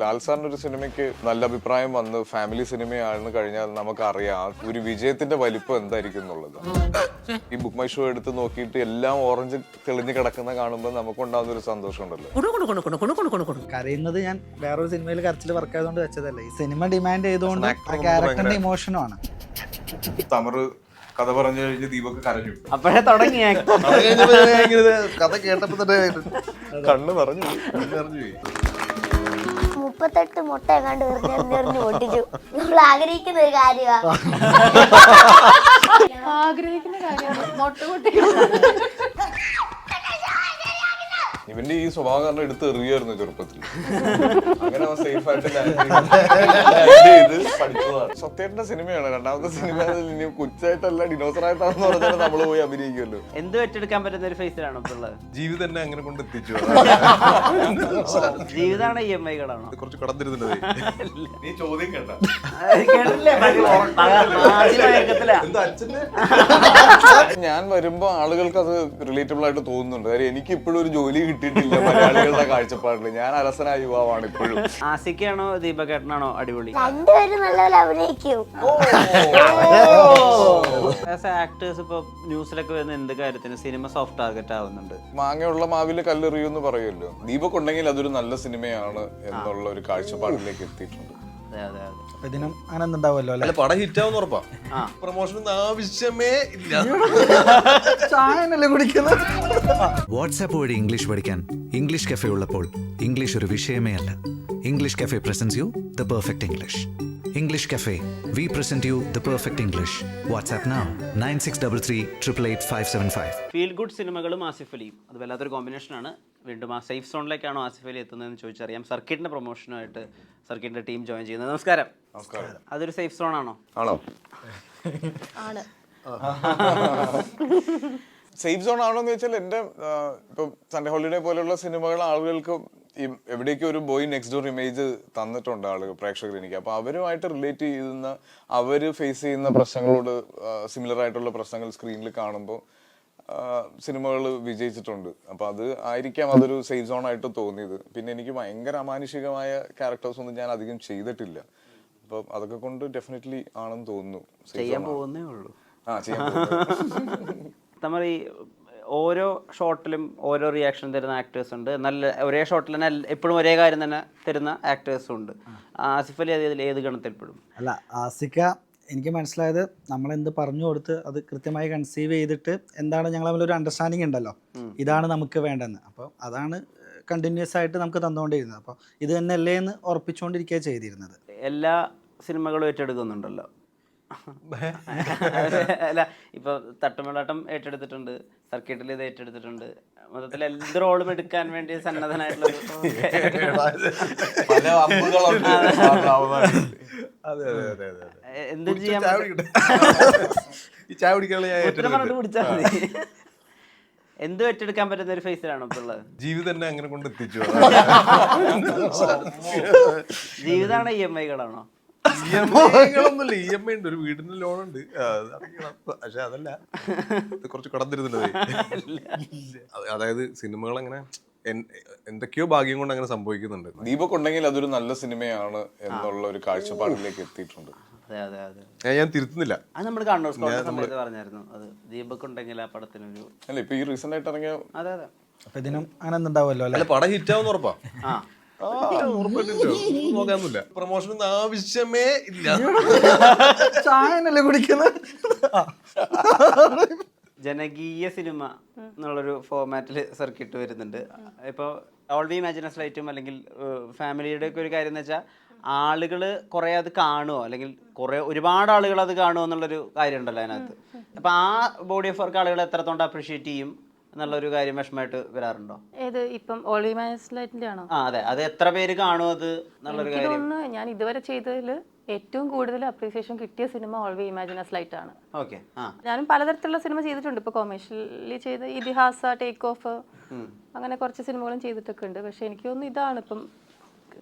ലാൽ സാറിന്റെ ഒരു സിനിമയ്ക്ക് നല്ല അഭിപ്രായം വന്ന് ഫാമിലി സിനിമയാണെന്ന് കഴിഞ്ഞാൽ നമുക്കറിയാം. ഒരു വിജയത്തിന്റെ വലിപ്പം എന്തായിരിക്കും എന്നുള്ളത്. ഈ ബുക്ക് മൈ ഷോ എടുത്ത് നോക്കിയിട്ട് എല്ലാം ഓറഞ്ച് തെളിഞ്ഞു കിടക്കുന്ന കാണുമ്പോൾ നമുക്ക് ഉണ്ടാകുന്ന ഒരു സന്തോഷം ഉണ്ടല്ലോ കരയുന്നത് ഞാൻ വേറൊരു സിനിമയിൽ കരച്ചിൽ വർക്ക് ആയതുകൊണ്ട് വെച്ചതല്ല. ഈ സിനിമ ഡിമാൻഡ് ചെയ്തുകൊണ്ട് ഇമോഷനാണ് ക്യാരക്ടറിന്റെ ഇമോഷനുമാണ് തമറ് കഥ പറഞ്ഞു കഴിഞ്ഞ് ദീപക്ക് കരഞ്ഞു. അപ്പോഴേ തുടങ്ങി കഥ കേട്ടപ്പോ തന്നെ കണ്ണ് പറഞ്ഞു അറിഞ്ഞു പോയി. മുപ്പത്തെട്ട് മുട്ട എങ്ങാണ്ട് എറിഞ്ഞെറിഞ്ഞെറിഞ്ഞ് പൊട്ടിച്ചു. നമ്മൾ ആഗ്രഹിക്കുന്ന ഒരു കാര്യമാ ആഗ്രഹിക്കുന്ന കാര്യമാണ്. മുട്ട പൊട്ടിക്കും ഇവന്റെ ഈ സ്വഭാവം കാരണം എടുത്ത് എറിയായിരുന്നു ചെറുപ്പത്തിൽ അങ്ങനെ അവൻ സേഫ് ആയിട്ട് ചെയ്ത്. പഠിച്ചതാണ്. സത്യേട്ടന്റെ സിനിമയാണ്. രണ്ടാമത്തെ സിനിമ ഇനി കൊച്ചായിട്ടല്ല ഡിനോസർ ആയിട്ടാണെന്ന് പറഞ്ഞാൽ നമ്മൾ പോയി അഭിനയിക്കുമല്ലോ. എന്ത് വെച്ചെടുക്കാൻ പറ്റുന്ന ഒരു ഫേസിലാണ് ഇപ്പൊ ഉള്ളത്. ജീവിതം എന്നെ അങ്ങനെ കൊണ്ട് എത്തിച്ചു. ജീവിതമാണ് ഇ എം ഐകളാണോ കുറച്ച് കടന്നിരുന്നത്. നീ ചോദ്യം കേട്ട കേട്ടില്ലേ? മയക്കത്തിലാ എന്താ അച്ഛന്റെ ഞാൻ വരുമ്പോ ആളുകൾക്ക് അത് റിലേറ്റബിൾ ആയിട്ട് തോന്നുന്നുണ്ട്. കാര്യം എനിക്ക് ഇപ്പോഴും ഒരു ജോലി കിട്ടിയിട്ടില്ല മലയാളികളുടെ കാഴ്ചപ്പാടിൽ ഞാൻ അലസനായ യുവാവാണ് ഇപ്പോഴും. ആസിക്കാണോ ദീപകേട്ടനാണോ അടിപൊളി? രണ്ടുപേരും നല്ലപോലെ അഭിനയിക്കും. ആക്ടേഴ്സ് ഇപ്പൊ ന്യൂസിലൊക്കെ വരുന്ന എന്ത് കാര്യത്തിന് സിനിമ സോഫ്റ്റ് ടാർഗറ്റ് ആവുന്നുണ്ട്? മാങ്ങയുള്ള മാവിൽ കല്ലെറിയുമെന്ന് പറയുമല്ലോ. ദീപക് ഉണ്ടെങ്കിൽ അതൊരു നല്ല സിനിമയാണ് എന്നുള്ള ഒരു കാഴ്ചപ്പാടിലേക്ക് എത്തിയിട്ടുണ്ട്. അതെ അതെ അതെ. അപ്പൊ ഇതിനും അങ്ങനെ ഉണ്ടാവുമല്ലോ അല്ലെ? അല്ല പടം ഹിറ്റ് ആവുന്ന ഉറപ്പാ. ആ. ആവശ്യമേ ഇല്ല. ചായനല്ലേ കുടിക്കുന്നത്? വാട്സാപ്പ് വഴി ഇംഗ്ലീഷ് പഠിക്കാൻ ഇംഗ്ലീഷ് കഫേ ഉള്ളപ്പോൾ ഇംഗ്ലീഷ് ഒരു വിഷയമേ അല്ല. English cafe presents you the perfect English. English cafe we present you the perfect English WhatsApp now nine six double three triple eight five seven five feel good സിനിമകളും ആസിഫ് അലിയും അത് വല്ലാത്തൊരു കോമ്പിനേഷനാണ് വീണ്ടും ആ സേഫ് സോണിലേക്കാണോ ആസിഫ് അലി എത്തുന്നതെന്ന് ചോദിച്ചറിയാം. സർക്കിറ്റിന്റെ പ്രൊമോഷനുമായിട്ട് സർക്കിറ്റിന്റെ ടീം ജോയിൻ ചെയ്യുന്നത്. നമസ്കാരം. നമസ്കാരം. അതൊരു സേഫ് സോൺ ആണോ? ആണോ? ആണ്. സേഫ് സോൺ ആണോ എന്ന് വെച്ചാൽ എന്റെ ആ, ഇപ്പൊ സൺഡേ ഹോളിഡേ പോലെയുള്ള സിനിമകൾ ആളുകൾക്ക് ഈ എവിടെയൊക്കെ ഒരു ബോയ് നെക്സ്റ്റ് ഡോർ ഇമേജ് തന്നിട്ടുണ്ട് ആളുകൾ പ്രേക്ഷകർ എനിക്ക്. അപ്പൊ അവരുമായിട്ട് റിലേറ്റ് ചെയ്യുന്ന അവർ ഫേസ് ചെയ്യുന്ന പ്രശ്നങ്ങളോട് സിമിലർ ആയിട്ടുള്ള പ്രശ്നങ്ങൾ സ്ക്രീനിൽ കാണുമ്പോൾ സിനിമകൾ വിജയിച്ചിട്ടുണ്ട്. അപ്പൊ അത് ആയിരിക്കാം അതൊരു സേഫ് സോൺ ആയിട്ട് തോന്നിയത്. പിന്നെ എനിക്ക് ഭയങ്കര അമാനുഷികമായ ക്യാരക്ടേഴ്സ് ഒന്നും ഞാൻ അധികം ചെയ്തിട്ടില്ല. അപ്പൊ അതൊക്കെ കൊണ്ട് ഡെഫിനറ്റ്ലി ആണെന്ന് തോന്നുന്നു. ചെയ്യാൻ പോകുന്നേ ഉള്ളൂ. ആ ചെയ്യാൻ പോകുന്നു. നമ്മൾ ഈ ഓരോ ഷോട്ടിലും ഓരോ റിയാക്ഷൻ തരുന്ന ആക്ടേഴ്സ് ഉണ്ട്. നല്ല ഒരേ ഷോട്ടിൽ തന്നെ എപ്പോഴും ഒരേ കാര്യം തന്നെ തരുന്ന ആക്ടേഴ്സും ഉണ്ട്. ആസിഫ് അലി അതിൽ ഏത് ഗണത്തിൽപ്പെടും? അല്ല ആസിക്ക എനിക്ക് മനസ്സിലായത് നമ്മൾ എന്ത് പറഞ്ഞു കൊടുത്ത് അത് കൃത്യമായി കൺസീവ് ചെയ്തിട്ട് എന്താണ് ഞങ്ങൾ തമ്മിൽ ഒരു അണ്ടർസ്റ്റാൻഡിങ് ഉണ്ടല്ലോ. ഇതാണ് നമുക്ക് വേണ്ടെന്ന് അപ്പോൾ അതാണ് കണ്ടിന്യൂസ് ആയിട്ട് നമുക്ക് തന്നുകൊണ്ടിരുന്നത്. അപ്പോൾ ഇത് തന്നെ അല്ലേ എന്ന് ഉറപ്പിച്ചുകൊണ്ടിരിക്കുക ചെയ്തിരുന്നത്. എല്ലാ സിനിമകളും ഏറ്റെടുക്കുന്നുണ്ടല്ലോ. അല്ല ഇപ്പൊ തട്ടുമലാട്ടം ഏറ്റെടുത്തിട്ടുണ്ട് സർക്കിട്ടിൽ ഇത് ഏറ്റെടുത്തിട്ടുണ്ട്. മൊത്തത്തിൽ എന്ത് റോളും എടുക്കാൻ വേണ്ടി സന്നദ്ധനായിട്ടുള്ള എന്ത് ചെയ്യാൻ എന്തും ഏറ്റെടുക്കാൻ പറ്റുന്ന ഒരു ഫേസിലാണോ ഇപ്പൊ ഉള്ളത്? ജീവിതം എന്നെ അങ്ങനെ കൊണ്ട് എത്തിച്ചു. ജീവിതമാണ് ഇ എം ഐകളാണോ? ഇ എം ഐകളൊന്നുമില്ല ഇ എം ഐ ഉണ്ട് ഒരു വീടിന് ലോൺ ഉണ്ട് ആ, അത് അടയ്ക്കണം പക്ഷെ അതല്ല. ഇത് കുറച്ച് കടന്നിരുന്നത്. അതായത് സിനിമകൾ അങ്ങനെ എൻ- എന്തൊക്കെയോ ഭാഗ്യം കൊണ്ട് അങ്ങനെ സംഭവിക്കുന്നുണ്ട്. ദീപക് ഉണ്ടെങ്കിൽ അതൊരു നല്ല സിനിമയാണ് എന്നുള്ള ഒരു കാഴ്ചപ്പാടിലേക്ക് എത്തിയിട്ടുണ്ട്. അതെ അതെ അതെ. ഞാൻ- ഞാൻ തിരുത്തുന്നില്ല. അത് നമ്മൾ കണ്ണൂർ സ്കോളിന്റെ സമയത്ത് പറഞ്ഞായിരുന്നു. അത് ദീപക് ഉണ്ടെങ്കിൽ ആ പടത്തിനൊരു അല്ല ഇപ്പൊ ഈ റീസെന്റ് ആയിട്ട് ഇറങ്ങിയ അതെ അതെ. അപ്പോൾ ഇതിനും അങ്ങനെ ഉണ്ടാവുമല്ലോ അല്ലേ? അല്ല പടം ഹിറ്റ് ആവുന്ന ഉറപ്പാ. ആ. പ്രൊമോഷനൊന്നും ആവശ്യമേ ഇല്ല. ചായനല്ലേ കുടിക്കുന്നത്? ജനകീയ സിനിമ എന്നുള്ളൊരു ഫോർമാറ്റിൽ സർക്കിട്ട് വരുന്നുണ്ട്. ഇപ്പോൾ ഓൾ ദി ഇമാജിനസ് ലൈറ്റും അല്ലെങ്കിൽ ഫാമിലിയുടെ ഒക്കെ ഒരു കാര്യം എന്ന് വെച്ചാൽ ആളുകൾ കുറേ അത് കാണുമോ അല്ലെങ്കിൽ കുറേ ഒരുപാട് ആളുകൾ അത് കാണുമോ എന്നുള്ളൊരു കാര്യം ഉണ്ടല്ലോ അതിനകത്ത്. അപ്പോൾ ആ ബോഡി ഓഫ് വർക്ക് ആളുകൾ എത്രത്തോണ്ട് അപ്രീഷിയേറ്റ് ചെയ്യും? എന്നുള്ളൊരു കാര്യം വിഷമമായിട്ട് വരാറുണ്ടോ? ഏത്? ഇപ്പം ഓൾവി മാനസ്ലൈറ്റിന്റെ ആണോ ആ അതെ. അത് എത്ര പേര് കാണും അത് എന്നുള്ളൊരു എനിക്ക് കാര്യം? തോന്നുന്നു ഞാൻ ഇതുവരെ ചെയ്തതിൽ ഏറ്റവും കൂടുതൽ അപ്രീസിയേഷൻ കിട്ടിയ cinema all we imagine as light ആണ് ഓക്കെ. ആ. ഞാനും പലതരത്തിലുള്ള സിനിമ ചെയ്തിട്ടുണ്ട്. ഇപ്പോൾ കൊമേഴ്ഷ്യലി ചെയ്ത് ഇതിഹാസ ടേക്ക് ഓഫ് അങ്ങനെ കുറച്ച് സിനിമകളും ചെയ്തിട്ടൊക്കെ ഉണ്ട്. പക്ഷെ എനിക്ക് തോന്നുന്നു ഇതാണ് ഇപ്പം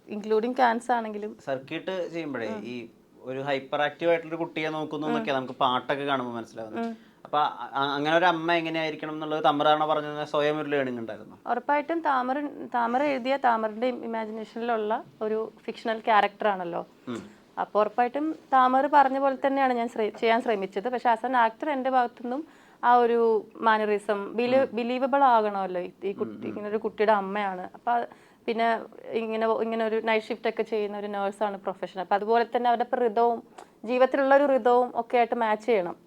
ഇൻക്ലൂഡിങ് ക്യാൻസ് ആണെങ്കിലും. സർക്കിട്ട് ചെയ്യുമ്പോഴേ ഈ ഒരു ഹൈപ്പർ ആക്റ്റീവ് ആയിട്ടുള്ള കുട്ടിയെ നോക്കുന്നു എന്നൊക്കെ നമുക്ക് പാട്ടൊക്കെ കാണുമ്പോൾ മനസ്സിലാവുന്നത്. അപ്പൊ അങ്ങനെ ഒരു അമ്മ എങ്ങനെയായിരിക്കണം എന്നുള്ളത് തമറാണ് പറഞ്ഞ സ്വയം ഒരു ലേണിംഗ് ഉണ്ടായിരുന്നു. ഉറപ്പായിട്ടും താമര താമര എഴുതിയ താമറിന്റെ ഇമാജിനേഷനിലുള്ള ഒരു ഫിക്ഷണൽ ക്യാരക്ടർ ആണല്ലോ. അപ്പോൾ ഉറപ്പായിട്ടും താമർ പറഞ്ഞ പോലെ തന്നെയാണ് ഞാൻ ചെയ്യാൻ ശ്രമിച്ചത്. പക്ഷെ ആസ് ആൻ ആക്ടർ എന്റെ ഭാഗത്തുനിന്നും ആ ഒരു മാനറിസം ബിലീ ബിലീവബിൾ ആകണമല്ലോ. ഈ- കുട്ടി ഇങ്ങനെ ഒരു കുട്ടിയുടെ അമ്മയാണ്. അപ്പൊ പിന്നെ ഇങ്ങനെ ഇങ്ങനെ ഒരു നൈറ്റ് ഷിഫ്റ്റ് ഒക്കെ ചെയ്യുന്ന ഒരു നേഴ്സാണ് പ്രൊഫഷൻ അപ്പൊ അതുപോലെ തന്നെ അവരുടെ ഋതവും ജീവിതത്തിലുള്ള ഒരു ഋതവും ഒക്കെ ആയിട്ട് മാച്ച് ചെയ്യണം.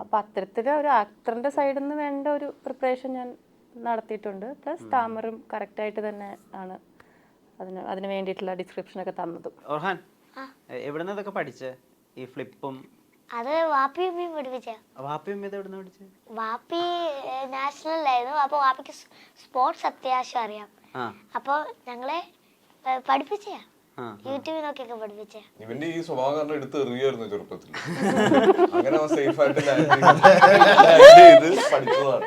അപ്പം അത്തരത്തിൽ ഒരു ആക്ടറിന്റെ സൈഡിൽ നിന്ന് വേണ്ട ഒരു പ്രിപ്പറേഷൻ ഞാൻ നടത്തിയിട്ടുണ്ട്. പ്ലസ് താമറും കറക്റ്റായിട്ട് തന്നെ ആണ് അതിന് അതിന് വേണ്ടിയിട്ടുള്ള ഡിസ്ക്രിപ്ഷൻ ഒക്കെ തന്നതും. ഓർഹാൻ നിന്നൊക്കെ ഇതൊക്കെ പഠിച്ചേ? ഈ ഫ്ലിപ്പും അത് വാപ്പി ഉമ്മയും പഠിപ്പിച്ച. വാപ്പിയും ഇത് എവിടുന്ന് പഠിച്ചേ? വാപ്പി നാഷണലിലായിരുന്നു അപ്പോൾ വാപ്പിക്ക് സ്പോർട്സ് അത്യാവശ്യം അറിയാം. അപ്പൊ അപ്പോൾ ഞങ്ങളെ പഠിപ്പിച്ചയാ. യൂട്യൂബിൽ നോക്കിയൊക്കെ പഠിപ്പിച്ച. ഇവന്റെ ഈ സ്വഭാവം കാരണം എടുത്ത് എറിയായിരുന്നു ചെറുപ്പത്തിൽ. അങ്ങനെ അവൻ സേഫ് ആയിട്ട് land ചെയ്ത് പഠിച്ചതാണ്.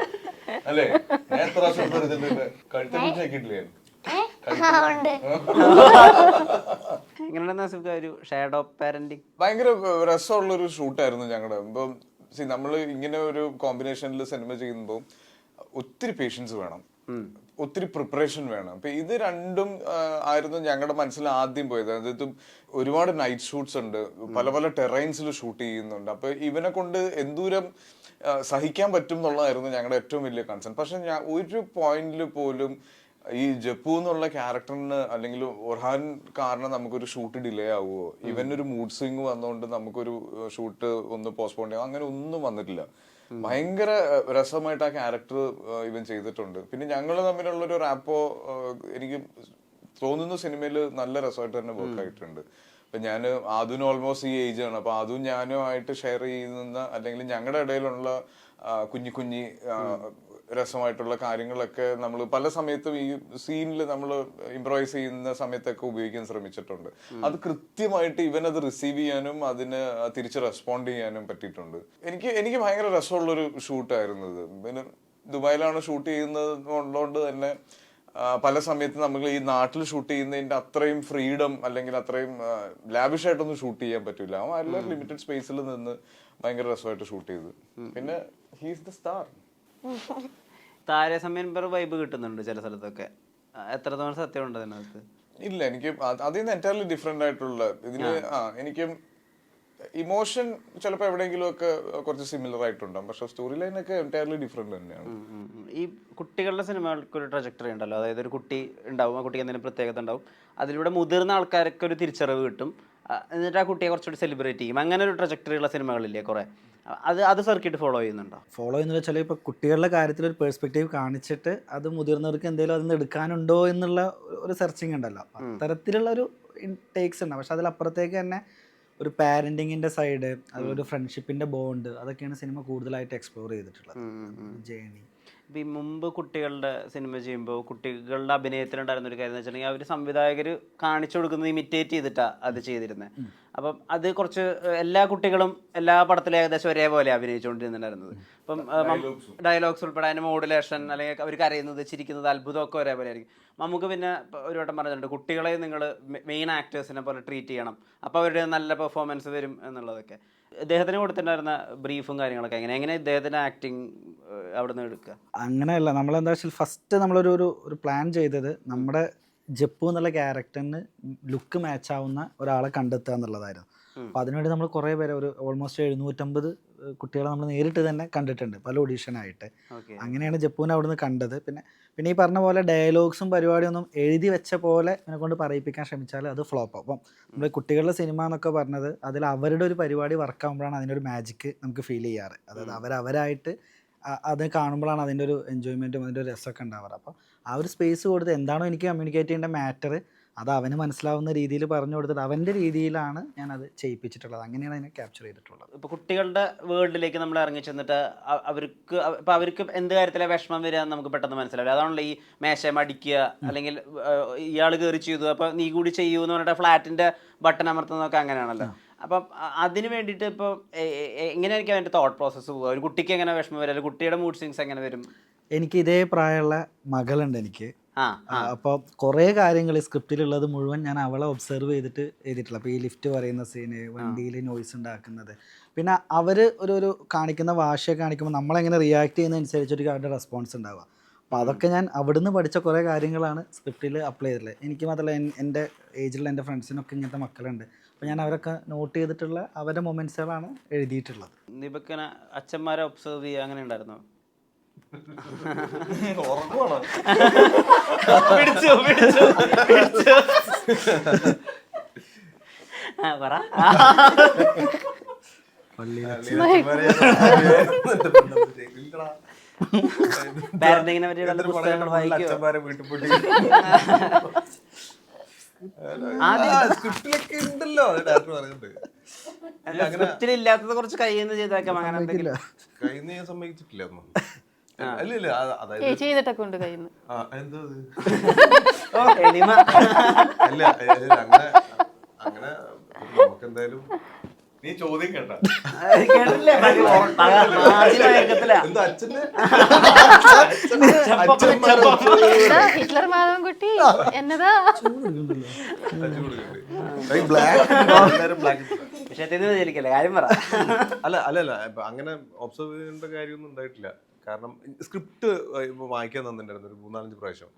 അല്ലേ? ഞാൻ എത്ര പ്രാവശ്യം എടുത്ത് എറിഞ്ഞിട്ടുണ്ട്? കഴുത്തെ പിടിച്ചാക്കിയിട്ടില്ലേ ഉണ്ട്. ഒരു ഷാഡോ പാരന്റിങ് ഭയങ്കര രസമുള്ള ഒരു ഷൂട്ടായിരുന്നു ഞങ്ങളുടെ ഇപ്പം നമ്മൾ ഇങ്ങനെ ഒരു കോമ്പിനേഷനിൽ സിനിമ ചെയ്യുമ്പോൾ ഒത്തിരി പേഷ്യൻസ് വേണം. ഒത്തിരി പ്രിപ്പറേഷൻ വേണം. അപ്പൊ ഇത് രണ്ടും ആയിരുന്നു ഞങ്ങളുടെ മനസ്സിൽ ആദ്യം പോയത്. അതായത് ഒരുപാട് നൈറ്റ് ഷൂട്ട്സ് ഉണ്ട്. പല പല ടെറൈൻസിൽ ഷൂട്ട് ചെയ്യുന്നുണ്ട്. അപ്പൊ ഇവനെ കൊണ്ട് എന്തൂരം സഹിക്കാൻ പറ്റും എന്നുള്ളതായിരുന്നു ഞങ്ങളുടെ ഏറ്റവും വലിയ കൺസേൺ പക്ഷെ ഞാൻ ഒരു പോയിന്റിൽ പോലും ഈ ജപ്പു എന്നുള്ള ക്യാരക്ടറിന് അല്ലെങ്കിൽ ഒർഹാൻ കാരണം നമുക്കൊരു ഷൂട്ട് ഡിലേ ആവുമോ ഇവൻ ഒരു മൂഡ് സ്വിങ് വന്നുകൊണ്ട് നമുക്കൊരു ഷൂട്ട് ഒന്ന് പോസ്റ്റ്പോൺ ചെയ്യാം. അങ്ങനെ ഒന്നും വന്നിട്ടില്ല. ഭയങ്കര രസമായിട്ട് ആ ക്യാരക്ടർ ഇവൻ ചെയ്തിട്ടുണ്ട്. പിന്നെ ഞങ്ങൾ തമ്മിലുള്ള ഒരു റാപ്പോ എനിക്ക് തോന്നുന്ന സിനിമയിൽ നല്ല രസമായിട്ട് തന്നെ വർക്ക് ആയിട്ടുണ്ട്. ഇപ്പൊ ഞാൻ ആദ്യം ഓൾമോസ്റ്റ് ഈ ഏജ് ആണ്. അപ്പൊ അതും ഞാനും ആയിട്ട് ഷെയർ ചെയ്യുന്ന അല്ലെങ്കിൽ ഞങ്ങളുടെ ഇടയിലുള്ള കുഞ്ഞി കുഞ്ഞി രസമായിട്ടുള്ള കാര്യങ്ങളൊക്കെ നമ്മൾ പല സമയത്തും ഈ സീനിൽ നമ്മൾ ഇംപ്രവൈസ് ചെയ്യുന്ന സമയത്തൊക്കെ ഉപയോഗിക്കാൻ ശ്രമിച്ചിട്ടുണ്ട്. അത് കൃത്യമായിട്ട് ഇവൻ അത് റിസീവ് ചെയ്യാനും അതിന് തിരിച്ച് റെസ്പോണ്ട് ചെയ്യാനും പറ്റിയിട്ടുണ്ട്. എനിക്ക് എനിക്ക് ഭയങ്കര രസമുള്ളൊരു ഷൂട്ടായിരുന്നു ഇത്. പിന്നെ ദുബായിലാണ് ഷൂട്ട് ചെയ്യുന്നത് ഉള്ളതുകൊണ്ട് തന്നെ പല സമയത്തും നമ്മൾ ഈ നാട്ടിൽ ഷൂട്ട് ചെയ്യുന്നതിന്റെ അത്രയും ഫ്രീഡം അല്ലെങ്കിൽ അത്രയും ലാവിഷ് ആയിട്ടൊന്നും ഷൂട്ട് ചെയ്യാൻ പറ്റില്ല. അവൻ എല്ലാ ലിമിറ്റഡ് സ്പേസിൽ നിന്ന് ഭയങ്കര രസമായിട്ട് ഷൂട്ട് ചെയ്തു. പിന്നെ ഹീസ് ദ സ്റ്റാർ താരസമയം വൈബ് കിട്ടുന്നുണ്ട് ചില സ്ഥലത്തൊക്കെ. എത്ര തവണ സത്യം ഉണ്ട് അതിനകത്ത്? ഇല്ല എനിക്ക് അത് അതിൽ നിന്ന് എന്റയർലി ഡിഫറെന്റ് ആയിട്ടുള്ള ഇതിന് ആ. എനിക്ക് ഇമോഷൻ ചിലപ്പോൾ എവിടെയെങ്കിലും ഒക്കെ കുറച്ച് സിമിലർ ആയിട്ടുണ്ടാകും പക്ഷെ സ്റ്റോറി ലൈൻ ഒക്കെ എന്റയർലി ഡിഫറെന്റ് തന്നെയാണ്. ഈ കുട്ടികളുടെ സിനിമകൾക്ക് ഒരു ട്രജക്ടറി ഉണ്ടല്ലോ. അതായത് ഒരു കുട്ടി ഉണ്ടാവും ആ കുട്ടിക്ക് എന്തെങ്കിലും പ്രത്യേകത ഉണ്ടാവും. അതിലൂടെ മുതിർന്ന ആൾക്കാർക്ക് ഒരു തിരിച്ചറിവ് കിട്ടും. എന്നിട്ട് ആ കുട്ടിയെ കുറച്ചുകൂടി സെലിബ്രേറ്റ് ചെയ്യും. അങ്ങനെ ഒരു ട്രജക്ടറി ഉള്ള സിനിമകളില്ലേ കുറെ. അത് അത് സർക്കിട്ട് ഫോളോ ചെയ്യുന്നുണ്ടോ? ഫോളോ ചെയ്യുന്ന വെച്ചാൽ ഇപ്പോൾ കുട്ടികളുടെ കാര്യത്തിൽ ഒരു പേഴ്സ്പെക്റ്റീവ് കാണിച്ചിട്ട് അത് മുതിർന്നവർക്ക് എന്തെങ്കിലും അതിൽ നിന്ന് എടുക്കാനുണ്ടോ എന്നുള്ള ഒരു സെർച്ചിങ് ഉണ്ടല്ലോ. അത്തരത്തിലുള്ള ഒരു ടേക്സ് ഉണ്ട്. പക്ഷെ അതിലപ്പുറത്തേക്ക് തന്നെ ഒരു പാരന്റിങ്ങിന്റെ സൈഡ് അതുപോലെ ഒരു ഫ്രണ്ട്ഷിപ്പിന്റെ ബോണ്ട് അതൊക്കെയാണ് സിനിമ കൂടുതലായിട്ട് എക്സ്പ്ലോർ ചെയ്തിട്ടുള്ളത്. ജേണി ഇപ്പം ഈ മുമ്പ് കുട്ടികളുടെ സിനിമ ചെയ്യുമ്പോൾ കുട്ടികളുടെ അഭിനയത്തിലുണ്ടായിരുന്ന ഒരു കാര്യം എന്ന് വെച്ചിട്ടുണ്ടെങ്കിൽ അവർ സംവിധായകർ കാണിച്ചു കൊടുക്കുന്നത് ഇമിറ്റേറ്റ് ചെയ്തിട്ടാണ് അത് ചെയ്തിരുന്നത് അപ്പം അത് കുറച്ച് എല്ലാ കുട്ടികളും എല്ലാ പടത്തിലും ഏകദേശം ഒരേപോലെ അഭിനയിച്ചുകൊണ്ടിരുന്നുണ്ടായിരുന്നത്. അപ്പം ഡയലോഗ്സ് ഉൾപ്പെടെ. അതിന്റെ മോഡുലേഷൻ അല്ലെങ്കിൽ അവർ കരയുന്നത് ചിരിക്കുന്നത് അത്ഭുതമൊക്കെ ഒരേപോലെ ആയിരിക്കും. നമുക്ക് പിന്നെ ഒരു വട്ടം പറഞ്ഞിട്ടുണ്ട് കുട്ടികളെ നിങ്ങൾ മെയിൻ ആക്ടേഴ്സിനെ പോലെ ട്രീറ്റ് ചെയ്യണം. അപ്പോൾ അവരുടെ നല്ല പെർഫോമൻസ് വരും എന്നുള്ളതൊക്കെ. ഇദ്ദേഹത്തിന് കൊടുത്തിട്ടുണ്ടായിരുന്ന ബ്രീഫും കാര്യങ്ങളൊക്കെ എങ്ങനെ എങ്ങനെ ഇദ്ദേഹത്തിന്റെ ആക്ടിങ് അവിടെ നിന്ന് എടുക്കുക? അങ്ങനെയല്ല നമ്മളെന്താ വെച്ചാൽ ഫസ്റ്റ് നമ്മളൊരു ഒരു ഒരു പ്ലാൻ ചെയ്തത് നമ്മുടെ ജപ്പു എന്നുള്ള ക്യാരക്ടറിന് ലുക്ക് മാച്ച് ആവുന്ന ഒരാളെ കണ്ടെത്തുക എന്നുള്ളതായിരുന്നു. അപ്പോൾ അതിനുവേണ്ടി നമ്മൾ കുറേ പേരെ ഒരു ഓൾമോസ്റ്റ് എഴുന്നൂറ്റമ്പത് കുട്ടികളെ നമ്മൾ നേരിട്ട് തന്നെ കണ്ടിട്ടുണ്ട് പല ഓഡീഷനായിട്ട് ഓക്കെ. അങ്ങനെയാണ് ജപ്പുവിനെ അവിടുന്ന് കണ്ടത്. പിന്നെ പിന്നെ ഈ പറഞ്ഞ പോലെ ഡയലോഗ്സും പരിപാടിയൊന്നും എഴുതി വെച്ച പോലെ എന്നെ കൊണ്ട് പറയിപ്പിക്കാൻ ശ്രമിച്ചാൽ അത് ഫ്ലോപ്പ് അപ്പം നമ്മൾ കുട്ടികളുടെ സിനിമ എന്നൊക്കെ പറഞ്ഞത് അതിൽ അവരുടെ ഒരു പരിപാടി വർക്കാകുമ്പോഴാണ് അതിന്റെ ഒരു മാജിക്ക് നമുക്ക് ഫീൽ ചെയ്യാറ്. അതായത് അവരവരായിട്ട് അത് കാണുമ്പോഴാണ് അതിന്റെ ഒരു എൻജോയ്മെന്റും അതിന്റെ ഒരു രസമൊക്കെ ഉണ്ടാവാറ്. അപ്പോൾ ആ ഒരു സ്പേസ് കൊടുത്ത് എന്താണോ എനിക്ക് കമ്മ്യൂണിക്കേറ്റ് ചെയ്യേണ്ട മാറ്റർ അത് അവന് മനസ്സിലാവുന്ന രീതിയിൽ പറഞ്ഞു കൊടുത്തിട്ട് അവന്റെ രീതിയിലാണ് ഞാൻ അത് ചെയ്യിപ്പിച്ചിട്ടുള്ളത്. അങ്ങനെയാണ് അതിനെ ക്യാപ്ചർ ചെയ്തിട്ടുള്ളത്. ഇപ്പോൾ കുട്ടികളുടെ വേൾഡിലേക്ക് നമ്മൾ ഇറങ്ങി ചെന്നിട്ട് അവർക്ക് ഇപ്പം അവർക്ക് എന്ത് കാര്യത്തിലെ വിഷമം വരിക നമുക്ക് പെട്ടെന്ന് മനസ്സിലാവില്ല. അതാണല്ലോ ഈ മേശം അടിക്കുക അല്ലെങ്കിൽ ഇയാൾ കയറി ചെയ്തു. അപ്പോൾ നീ കൂടി ചെയ്യൂ എന്ന് പറഞ്ഞിട്ട് ഫ്ലാറ്റിന്റെ ബട്ടൺ അമർത്തുന്നതൊക്കെ അങ്ങനെയാണല്ലോ. അപ്പം അതിന് വേണ്ടിയിട്ട് ഇപ്പോൾ എങ്ങനെയായിരിക്കും അതിന്റെ തോട്ട് പ്രോസസ്സ് പോകുക ഒരു കുട്ടിക്ക് എങ്ങനെ വിഷമം വരിക കുട്ടിയുടെ മൂഡ് സ്വിങ്സ് എങ്ങനെ വരും? എനിക്ക് ഇതേ പ്രായമുള്ള മകളുണ്ട് എനിക്ക്. അപ്പോൾ കുറേ കാര്യങ്ങൾ സ്ക്രിപ്റ്റിലുള്ളത് മുഴുവൻ ഞാൻ അവളെ ഒബ്സർവ് ചെയ്തിട്ട് എഴുതിയിട്ടുള്ള. അപ്പോൾ ഈ ലിഫ്റ്റ് പറയുന്ന സീന് വണ്ടിയിൽ നോയ്സ് ഉണ്ടാക്കുന്നത്. പിന്നെ അവർ ഒരു ഒരു കാണിക്കുന്ന ഭാഷയെ കാണിക്കുമ്പോൾ നമ്മളെങ്ങനെ റിയാക്ട് ചെയ്യുന്നതനുസരിച്ചൊരു അവരുടെ റെസ്പോൺസ് ഉണ്ടാവുക. അപ്പോൾ അതൊക്കെ ഞാൻ അവിടുന്ന് പഠിച്ച കുറേ കാര്യങ്ങളാണ് സ്ക്രിപ്റ്റിൽ അപ്ലൈ ചെയ്തിട്ടുള്ളത്. എനിക്ക് മാത്രമല്ല എൻ- എന്റെ ഏജിലുള്ള എന്റെ ഫ്രണ്ട്സിനൊക്കെ ഇങ്ങനത്തെ മക്കളുണ്ട്. അപ്പോൾ ഞാൻ അവരൊക്കെ നോട്ട് ചെയ്തിട്ടുള്ള അവരുടെ മൊമെന്റ്സുകളാണ് എഴുതിയിട്ടുള്ളത്. ദീപക്കന അച്ഛന്മാരെ ഒബ്സർവ് ചെയ്യുക അങ്ങനെ ഉണ്ടായിരുന്നോ? പിടിച്ചു പിടിച്ചു പിടിച്ചു. ആ, പറ. പാരന്റിങ്ങിനെ പറ്റിയുള്ള പുസ്തകങ്ങൾ കുറച്ച് കയ്യിൽ നിന്ന് ചെയ്തേക്കാം അങ്ങനെ എന്തെങ്കിലും. കയ്യിൽ നിന്ന് ഞാൻ സമ്മതിച്ചിട്ടില്ല അല്ല ചെയ്തിട്ടൊക്കെ ഉണ്ട് കയ്യിൽ അങ്ങനെ അങ്ങനെ നമുക്ക് എന്തായാലും നീ ചോദ്യം കേട്ട. ഹിറ്റ്ലർ മാധവൻകുട്ടി എന്നതാ? അല്ല അല്ല അല്ല അങ്ങനെ ഒബ്സർവ് ചെയ്യേണ്ട കാര്യമൊന്നും ഉണ്ടായിട്ടില്ല. കാരണം സ്ക്രിപ്റ്റ് വായിക്കാൻ തന്നിട്ടുണ്ടായിരുന്നു ഒരു മൂന്നാലഞ്ച് പ്രാവശ്യം.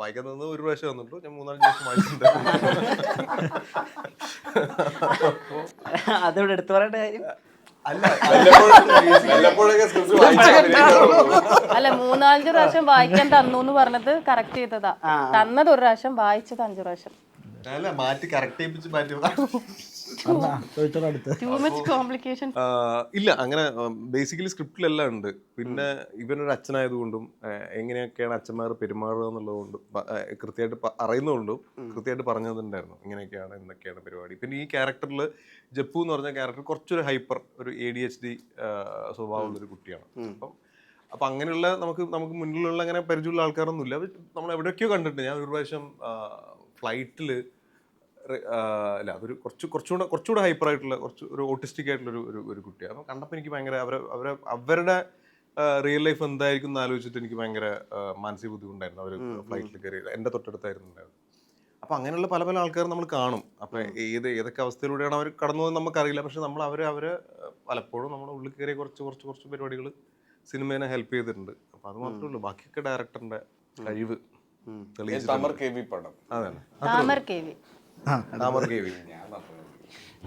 വായിക്കാൻ തന്നത് ഒരു പ്രാവശ്യം തന്നിട്ടു ഞാൻ മൂന്നാലഞ്ച് പ്രാവശ്യം വായിച്ചിട്ടുണ്ട് അതോടെ എടുത്തു പറയേണ്ട കാര്യം? അല്ല മൂന്നാലഞ്ച് പ്രാവശ്യം വായിക്കാൻ തന്നു എന്ന് പറഞ്ഞത് കറക്റ്റ് ചെയ്തതാ. തന്നത് ഒരു പ്രാവശ്യം വായിച്ചത് അഞ്ചു പ്രാവശ്യം. അല്ല മാറ്റി കറക്റ്റ് ചെയ്യിപ്പിച്ച് മാറ്റി. അതാ ചോദിച്ചോളൂ അടുത്ത്. ടു മച്ച് കോംപ്ലിക്കേഷൻ ഇല്ല അങ്ങനെ ബേസിക്കലി സ്ക്രിപ്റ്റിലെല്ലാം ഉണ്ട്. പിന്നെ ഇവനൊരു അച്ഛനായതുകൊണ്ടും എങ്ങനെയൊക്കെയാണ് അച്ഛന്മാർ പെരുമാറുക എന്നുള്ളതുകൊണ്ടും കൃത്യമായിട്ട് അറിയുന്നതുകൊണ്ടും കൃത്യമായിട്ട് പറഞ്ഞതുണ്ടായിരുന്നു. ഇങ്ങനെയൊക്കെയാണ് എന്തൊക്കെയാണ് പരിപാടി. പിന്നെ ഈ ക്യാരക്ടറിൽ ജപ്പു എന്ന് പറഞ്ഞ ക്യാരക്ടർ കുറച്ചൊരു ഹൈപ്പർ ഒരു എ ഡി എച്ച് ഡി സ്വഭാവമുള്ള ഒരു കുട്ടിയാണ്. അപ്പം അപ്പം അങ്ങനെയുള്ള നമുക്ക് നമുക്ക് മുന്നിലുള്ള അങ്ങനെ പരിചയമുള്ള ആൾക്കാരൊന്നുമില്ല. നമ്മൾ എവിടെയൊക്കെയോ കണ്ടിട്ടുണ്ട്. ഞാൻ ഒരു പ്രാവശ്യം ഫ്ലൈറ്റിൽ അല്ല അതൊരു കുറച്ച് കുറച്ചുകൂടെ കുറച്ചുകൂടെ ഹൈപ്പർ ആയിട്ടുള്ള കുറച്ച് ഒരു ഓട്ടിസ്റ്റിക് ആയിട്ടുള്ള ഒരു ഒരു കുട്ടിയാണ് അപ്പോൾ കണ്ടപ്പോൾ എനിക്ക് ഭയങ്കര അവരെ അവരെ അവരുടെ റിയൽ ലൈഫ് എന്തായിരിക്കും എന്ന് ആലോചിച്ചിട്ട് എനിക്ക് ഭയങ്കര മാനസിക ബുദ്ധിമുട്ടായിരുന്നു അവർ ഫ്ലൈറ്റിൽ കയറി എന്റെ തൊട്ടടുത്തായിരുന്നു ഉണ്ടായിരുന്നു അപ്പോൾ അങ്ങനെയുള്ള പല പല ആൾക്കാർ നമ്മൾ കാണും. അപ്പോൾ ഏത് ഏതൊക്കെ അവസ്ഥയിലൂടെയാണ് അവർ കടന്നു പോകുന്നത് നമുക്കറിയില്ല. പക്ഷെ നമ്മൾ അവർ അവരെ പലപ്പോഴും നമ്മുടെ ഉള്ളിൽ കയറിയ കുറച്ച് കുറച്ച് കുറച്ച് പരിപാടികൾ സിനിമേനെ ഹെൽപ്പ് ചെയ്തിട്ടുണ്ട്. അപ്പോൾ അത് മാത്രമേ ഉള്ളൂ. ബാക്കിയൊക്കെ ഡയറക്ടറിന്റെ കഴിവ്. തമർ കെ വി പടം. അതാണ്. Thamar K V. Thamar K V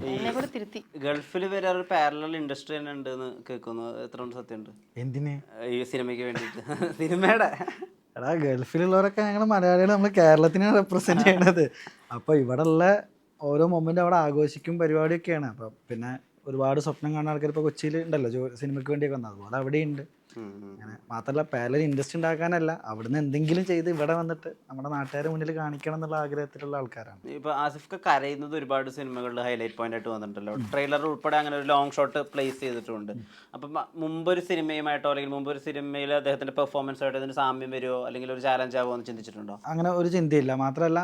എന്നെ കൂടെ തിരുത്തി. ഗൾഫിൽ വരെ ഒരു പാരലൽ ഇൻഡസ്ട്രി തന്നെ ഉണ്ട് എന്ന് കേൾക്കുന്നു. എത്ര സത്യമുണ്ട് എന്തിന്? ഈ സിനിമയ്ക്ക് വേണ്ടിയിട്ട്. സിനിമയുടെ. എടാ ഗൾഫിലുള്ളവരൊക്കെ ഞങ്ങൾ മലയാളികൾ നമ്മൾ കേരളത്തിനാണ് റെപ്രസെന്റ് ചെയ്യണത്. അപ്പോൾ ഇവിടെ ഉള്ള ഓരോ മൊമെന്റ് അവിടെ ആഘോഷിക്കും പരിപാടിയൊക്കെയാണ്. അപ്പം പിന്നെ ഒരുപാട് സ്വപ്നം കാണുന്ന ആൾക്കാർ ഇപ്പോൾ കൊച്ചിയിൽ ഉണ്ടല്ലോ ജോ സിനിമയ്ക്ക് വേണ്ടിയൊക്കെ വന്നത്. അതുപോലെ അവിടെയുണ്ട്. അങ്ങനെ മാത്രമല്ല പാരലൽ ഇൻഡസ്ട്രി ഉണ്ടാക്കാനല്ല അവിടുന്ന് എന്തെങ്കിലും ചെയ്ത് ഇവിടെ വന്നിട്ട് നമ്മുടെ നാട്ടുകാരെ മുന്നിൽ കാണിക്കണം എന്നുള്ള ആഗ്രഹത്തിലുള്ള ആൾക്കാരാണ്. ഇപ്പൊ ആസിഫ് കരയുന്നത് ഒരുപാട് സിനിമകളിൽ ഹൈലൈറ്റ് പോയിന്റ് ആയിട്ട് വന്നിട്ടുണ്ടല്ലോ. ട്രെയിലർ ഉൾപ്പെടെ അങ്ങനെ ഒരു ലോങ് ഷോട്ട് പ്ലേസ് ചെയ്തിട്ടുണ്ട്. അപ്പം മുമ്പൊരു സിനിമയുമായിട്ടോ അല്ലെങ്കിൽ മുമ്പൊരു സിനിമയിൽ അദ്ദേഹത്തിന്റെ പെർഫോമൻസ് ആയിട്ട് ഇതിന് സാമ്യം വരുമോ അല്ലെങ്കിൽ ഒരു ചാലഞ്ച് ആവുമോ എന്ന് ചിന്തിച്ചിട്ടുണ്ടോ? അങ്ങനെ ഒരു ചിന്തയില്ല. മാത്രമല്ല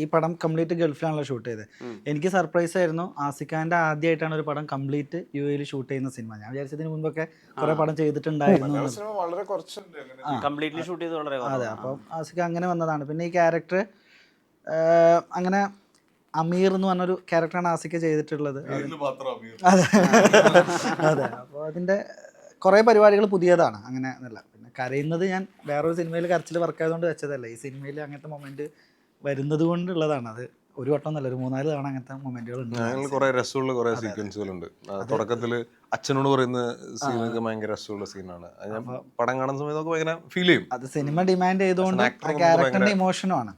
ഈ പടം കംപ്ലീറ്റ് ഗൾഫിലാണല്ലോ ഷൂട്ട് ചെയ്തത്. എനിക്ക് സർപ്രൈസ് ആയിരുന്നു ആസിഖാന്റെ ആദ്യമായിട്ടാണ് ഒരു പടം കംപ്ലീറ്റ് യു എയിൽ ഷൂട്ട് ചെയ്യുന്ന സിനിമ. ഞാൻ വിചാരിച്ചതിന് മുൻപൊക്കെ കുറെ പടം ചെയ്തിട്ടുണ്ടായിരുന്നു എന്നുള്ളത്. സിനിമ വളരെ കുറച്ചുണ്ട് കംപ്ലീറ്റ്ലി ഷൂട്ട് ചെയ്ത് വളരെ അതെ. അപ്പം ആസിഖ അങ്ങനെ വന്നതാണ്. പിന്നെ ഈ ക്യാരക്ടർ അങ്ങനെ അമീർ എന്ന് പറഞ്ഞൊരു ക്യാരക്ടറാണ് ആസിക്ക ചെയ്തിട്ടുള്ളത്. അതെ. അതെ അപ്പോൾ അതിന്റെ കുറേ പരിപാടികൾ പുതിയതാണ് അങ്ങനെ എന്നല്ല. പിന്നെ കരയുന്നത് ഞാൻ വേറൊരു സിനിമയിൽ കരച്ചിൽ വർക്കായതുകൊണ്ട് വെച്ചതല്ല. ഈ സിനിമയിൽ അങ്ങനത്തെ മൊമെന്റ് വരുന്നത് കൊണ്ടുള്ളതാണ് അത് ഒരു വട്ടം നല്ല ഒരു മൂന്നാൽ തവണ അങ്ങനത്തെ മൊമെന്റുകൾ ഉണ്ട് ഞങ്ങൾ കുറെ രസമുള്ള കുറെ സീക്വൻസുകളുണ്ട്. തുടക്കത്തിൽ അച്ഛനോട് പറയുന്ന സീനൊക്കെ ഭയങ്കര രസമുള്ള സീനാണ്. ഞാൻ പടം കാണുന്ന സമയത്തൊക്കെ ഭയങ്കര ഫീൽ ചെയ്യും. അത് സിനിമ ഡിമാൻഡ് ചെയ്തുകൊണ്ട് ക്യാരക്ടറിന്റെ ഇമോഷനുമാണ്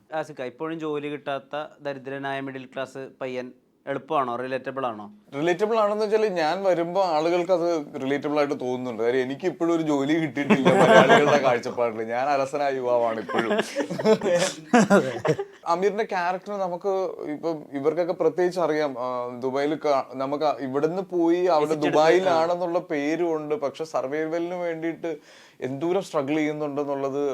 ഇപ്പോഴും ജോലി കിട്ടാത്ത ദരിദ്രനായ മിഡിൽ ക്ലാസ് പയ്യൻ എളുപ്പമാണോ? റിലേറ്റബിൾ ആണോ? റിലേറ്റബിൾ ആണെന്ന് വെച്ചാൽ ഞാൻ വരുമ്പോൾ ആളുകൾക്ക് അത് റിലേറ്റബിൾ ആയിട്ട് തോന്നുന്നുണ്ട്. കാര്യം എനിക്ക് ഇപ്പോഴും ഒരു ജോലി കിട്ടിയിട്ടില്ല മലയാളികളുടെ കാഴ്ചപ്പാടിൽ ഞാൻ അലസനായ യുവാവാണ് ഇപ്പോഴും. അമീറിന്റെ ക്യാരക്ടർ നമുക്ക് ഇപ്പം ഇവർക്കൊക്കെ പ്രത്യേകിച്ച് അറിയാം. ദുബായിൽ നമുക്ക് ഇവിടുന്ന് പോയി അവിടെ ദുബായിലാണെന്നുള്ള പേരുണ്ട്. പക്ഷെ സർവൈവലിന് വേണ്ടിയിട്ട് എന്തോരം സ്ട്രഗിൾ ചെയ്യുന്നുണ്ടെന്നുള്ളത്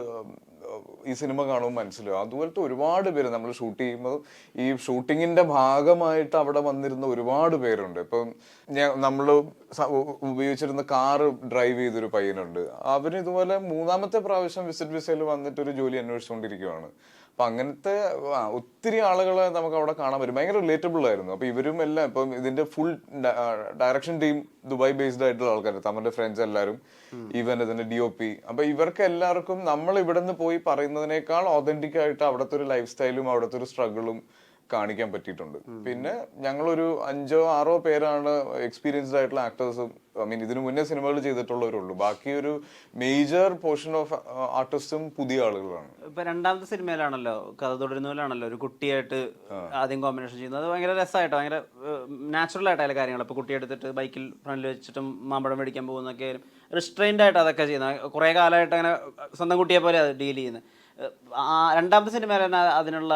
ഈ സിനിമ കാണുമ്പോൾ മനസ്സിലാവും. അതുപോലത്തെ ഒരുപാട് പേര് നമ്മൾ ഷൂട്ട് ചെയ്യുമ്പോൾ ഈ ഷൂട്ടിങ്ങിന്റെ ഭാഗമായിട്ട് അവിടെ വന്നിരുന്ന ഒരുപാട് പേരുണ്ട്. ഇപ്പം ഞാൻ നമ്മൾ ഉപയോഗിച്ചിരുന്ന കാറ് ഡ്രൈവ് ചെയ്തൊരു പയ്യനുണ്ട്. അവന് ഇതുപോലെ മൂന്നാമത്തെ പ്രാവശ്യം വിസിറ്റ് വിസയിൽ വന്നിട്ട് ഒരു ജോലി അന്വേഷിച്ചുകൊണ്ടിരിക്കുകയാണ് അപ്പൊ അങ്ങനത്തെ ഒത്തിരി ആളുകളെ നമുക്ക് അവിടെ കാണാൻ പറ്റും. ഭയങ്കര റിലേറ്റബിൾ ആയിരുന്നു. അപ്പൊ ഇവരും എല്ലാം ഇപ്പം ഇതിന്റെ full direction team Dubai based ആയിട്ടുള്ള ആൾക്കാർ തമിഴിന്റെ ഫ്രണ്ട്സ് എല്ലാവരും ഈവൻ ഇതിന്റെ ഡി ഒ പി അപ്പൊ ഇവർക്ക് എല്ലാവർക്കും നമ്മൾ ഇവിടെ നിന്ന് പോയി പറയുന്നതിനേക്കാൾ ഒതന്റിക് ആയിട്ട് അവിടുത്തെ ഒരു ലൈഫ് സ്റ്റൈലും അവിടുത്തെ ഒരു സ്ട്രഗിളും കാണിക്കാൻ പറ്റിയിട്ടുണ്ട്. പിന്നെ ഞങ്ങളൊരു അഞ്ചോ ആറോ പേരാണ് എക്സ്പീരിയൻസ്ഡ് ആയിട്ടുള്ള ആക്ടേഴ്സ് ഐ മീൻ ഇതിനു മുന്നേ സിനിമകൾ ചെയ്തിട്ടുള്ളവരുള്ളൂ. ബാക്കി ഒരു മേജർ പോർഷൻ ഓഫ് ആർട്ടിസ്റ്റും പുതിയ ആളുകളാണ്. ഇപ്പൊ രണ്ടാമത്തെ സിനിമയിലാണല്ലോ കഥ തുടരുന്നതിലാണല്ലോ ഒരു കുട്ടിയായിട്ട് ആദ്യം കോമ്പിനേഷൻ ചെയ്യുന്നത്. അത് ഭയങ്കര രസമായിട്ടോ ഭയങ്കര നാച്ചുറൽ ആയിട്ടായ കാര്യങ്ങൾ ഇപ്പൊ കുട്ടി എടുത്തിട്ട് ബൈക്കിൽ ഫ്രണ്ടിൽ വെച്ചിട്ടും മാമ്പഴം മേടിക്കാൻ പോകുന്നൊക്കെ റിസ്ട്രെയിൻഡ് ആയിട്ട് അതൊക്കെ ചെയ്യുന്നത്. കുറെ കാലമായിട്ട് അങ്ങനെ സ്വന്തം കുട്ടിയെ പോലെ അത് ഡീൽ ചെയ്യുന്നത്. രണ്ടാമത്തെ സിനിമ അതിനുള്ള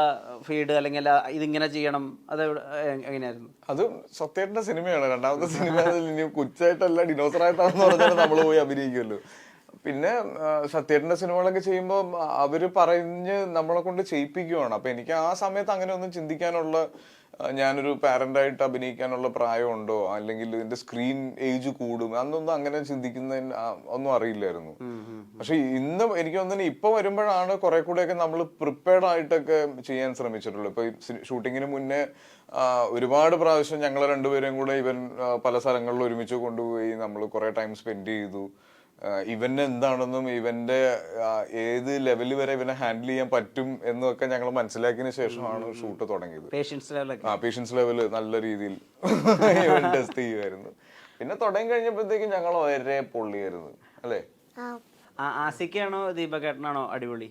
ഫീഡ് അല്ലെങ്കിൽ ഇതിങ്ങനെ ചെയ്യണം അത് എങ്ങനെയായിരുന്നു? അത് സത്യേട്ടന്റെ സിനിമയാണ്. രണ്ടാമത്തെ സിനിമ കുച്ചായിട്ടല്ല ഡിനോസറായിട്ടാണെന്ന് പറഞ്ഞാൽ നമ്മൾ പോയി അഭിനയിക്കുമല്ലോ. പിന്നെ സത്യേട്ടന്റെ സിനിമകളൊക്കെ ചെയ്യുമ്പോൾ അവർ പറഞ്ഞ് നമ്മളെ കൊണ്ട് ചെയ്യിപ്പിക്കുവാണ്. അപ്പൊ എനിക്ക് ആ സമയത്ത് അങ്ങനെ ഒന്നും ചിന്തിക്കാനുള്ള ഞാനൊരു പാരന്റായിട്ട് അഭിനയിക്കാനുള്ള പ്രായമുണ്ടോ? അല്ലെങ്കിൽ ഇതിന്റെ സ്ക്രീൻ ഏജ് കൂടും? അന്നൊന്നും അങ്ങനെ ചിന്തിക്കുന്നതിന് ഒന്നും അറിയില്ലായിരുന്നു. പക്ഷെ ഇന്ന് എനിക്ക് തോന്നുന്നു ഇപ്പൊ വരുമ്പോഴാണ് കുറെ കൂടെയൊക്കെ നമ്മൾ പ്രിപ്പയർഡ് ആയിട്ടൊക്കെ ചെയ്യാൻ ശ്രമിച്ചിട്ടുള്ളൂ. ഇപ്പൊ ഷൂട്ടിങ്ങിന് മുന്നേ ഒരുപാട് പ്രാവശ്യം ഞങ്ങൾ രണ്ടുപേരും കൂടെ ഇവൻ പല സ്ഥലങ്ങളിൽ ഒരുമിച്ച് കൊണ്ടുപോയി നമ്മൾ കുറെ ടൈം സ്പെൻഡ് ചെയ്തു. ഇവന് എന്താണെന്നും ഇവന്റെ ഏത് ലെവലിൽ വരെ ഇവനെ ഹാൻഡിൽ ചെയ്യാൻ പറ്റും എന്നൊക്കെ ഞങ്ങൾ മനസ്സിലാക്കിയതിന് ശേഷമാണ് ഷൂട്ട് തുടങ്ങിയത്. ആ പേഷ്യൻസ് ലെവൽ നല്ല രീതിയിൽ ഇവൻ ടെസ്റ്റ് ചെയ്യുമായിരുന്നു. പിന്നെ തുടങ്ങി കഴിഞ്ഞപ്പോഴത്തേക്കും ഞങ്ങൾ ഒരേ പൊള്ളിയായിരുന്നു അല്ലേ? ആസിക്കാണോ ദീപകേട്ടനാണോ അടിപൊളി?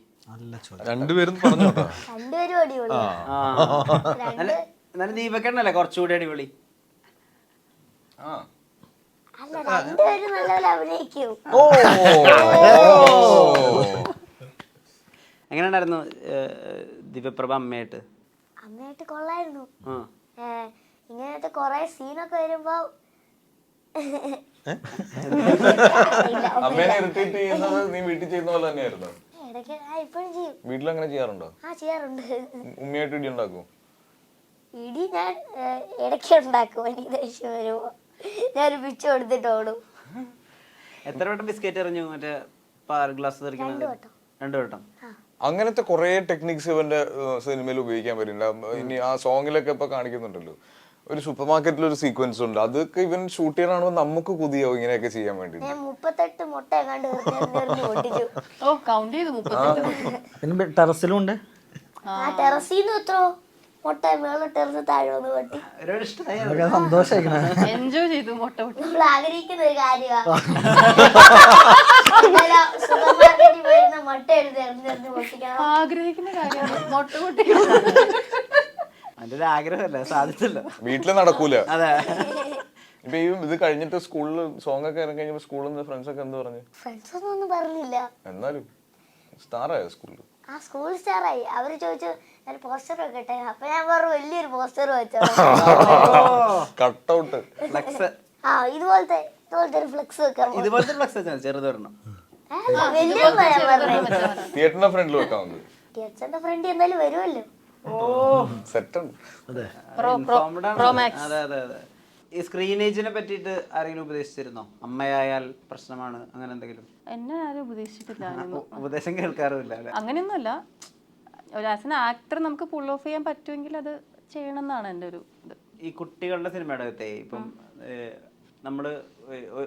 രണ്ടുപേരും പറഞ്ഞു കേട്ടോ രണ്ടുപേരും അടിപൊളി. ആ. നല്ല ദീപകേട്ടനല്ലേ കുറച്ചുകൂടി അടിപൊളി? ആ. അല്ല രണ്ടുപേരും നല്ലപോലെ അഭിനയിക്കും. എങ്ങനെ ഉണ്ടായിരുന്നു ദിവ്യപ്രഭ അമ്മയായിട്ട്? അമ്മയായിട്ട് കൊള്ളായിരുന്നു. ആ. ഇങ്ങനത്തെ കൊറേ സീനൊക്കെ വരുമ്പോ അമ്മേനെ ഇറിറ്റേറ്റ് ചെയ്യുന്നത് നീ വീട്ടിൽ ചെയ്യുന്ന പോലെ തന്നെയായിരുന്നു? ഇടയ്ക്ക് ആ ഇപ്പോഴും ചെയ്യും. വീട്ടിൽ അങ്ങനെ ചെയ്യാറുണ്ടോ? ആ ചെയ്യാറുണ്ട്. ഉമ്മയായിട്ട് ഇടി ഉണ്ടാക്കും ഇടി ഞാൻ ഏ, ഇടയ്ക്ക് ഉണ്ടാക്കും എനിക്ക് ദേഷ്യം വരുമ്പോ ഞാൻ പിച്ചു കൊടുത്തിട്ട് ഓടും. എത്ര വട്ടം ബിസ്ക്കറ്റ് എറിഞ്ഞു? മറ്റേ പാർ ഗ്ലാസ് രണ്ടു തെറിക്കുന്നത് വട്ടം. രണ്ടു വട്ടം. അങ്ങനത്തെ കുറെ ടെക്നിക്സ് ഇവന്റെ സിനിമയിൽ ഉപയോഗിക്കാൻ പറ്റില്ല ഇനി ആ സോങ്ങിലൊക്കെ ഇപ്പൊ കാണിക്കുന്നുണ്ടല്ലോ. ഒരു സൂപ്പർ മാർക്കറ്റിൽ ഒരു സീക്വൻസ് ഉണ്ട്. അതൊക്കെ ഇവൻ ഷൂട്ട് ചെയ്യാനാണോ? നമുക്ക് കുതിയോ ഇങ്ങനെയൊക്കെ ചെയ്യാൻ വേണ്ടി മുപ്പത്തെട്ട് മുട്ട ഓ കൗണ്ട് ചെയ്തു പിന്നെ ടെറസിലും ഉണ്ട്. ആ ടെറസിന്ന് എത്രയോ മുട്ട ടെറസ് താഴെ വന്ന് പൊട്ടി എൻജോയ് ചെയ്തു മുട്ട പൊട്ടി. നമ്മൾ ആഗ്രഹിക്കുന്ന ഒരു കാര്യമാണ് മുട്ട എടുത്ത് എറിഞ്ഞെറിഞ്ഞ് പൊട്ടിക്കണം. ആഗ്രഹിക്കുന്ന കാര്യമാണ്. മുട്ട പൊട്ടിക്കണം അതിന്റെ ഒരു ആഗ്രഹമല്ല സാധിച്ചില്ല. വീട്ടിൽ നടക്കൂല. അതെ. ഇപ്പൊ ഈ ഇത് കഴിഞ്ഞിട്ട് സ്കൂളിൽ സോങ് ഒക്കെ ഇറങ്ങി കഴിഞ്ഞപ്പോ സ്കൂളിൽ നിന്ന് ഫ്രണ്ട്സ് ഒക്കെ എന്ത് പറഞ്ഞു? ഫ്രണ്ട്സ് ഒന്നും ഒന്നും പറഞ്ഞില്ല. എന്നാലും സ്റ്റാറായ സ്കൂളിൽ ആ സ്കൂൾ സ്റ്റാറായി അവർ ചോദിച്ചു ഞാൻ പോസ്റ്റർ വെക്കട്ടെ? അപ്പൊ ഞാൻ പറഞ്ഞു വലിയൊരു പോസ്റ്റർ വെച്ചോ. കട്ടൗട്ട് ഫ്ലക്സ് ആ ഇതുപോലത്തെ ഇതുപോലത്തെ ഒരു ഫ്ലെക്സ് വെക്കാം ഇതുപോലത്തെ ഫ്ലക്സ് വെച്ചാൽ ചെറുതൊരെണ്ണം വലിയ തിയേറ്ററിന്റെ ഫ്രണ്ടിൽ വെക്കാവുന്നത് ടീച്ചറിന്റെ ഫ്രണ്ട് എന്തായാലും വരുമല്ലോ. സെറ്റ് ഉണ്ട് അതെ. Informed ആണ്. അതെ അതെ അതെ. ഈ സ്ക്രീനേജിനെ പറ്റിയിട്ട് ആരെങ്കിലും ഉപദേശിച്ചിരുന്നോ? അമ്മയായാൽ പ്രശ്നമാണ് അങ്ങനെ എന്തെങ്കിലും? എന്നെ ആരും ഉപദേശിച്ചിട്ടില്ല. ഉപദേശം കേൾക്കാറുമില്ല അല്ലെ? അങ്ങനെയൊന്നുമല്ല. ഒരു ആസ് എൻ ആക്ടർ നമുക്ക് പുൾ ഓഫ് ചെയ്യാൻ പറ്റുമെങ്കിൽ അത് ചെയ്യണം എന്നാണ് എന്റെ ഒരു ഇത്. ഈ കുട്ടികളുടെ സിനിമയുടെ അകത്തെ ഇപ്പം നമ്മൾ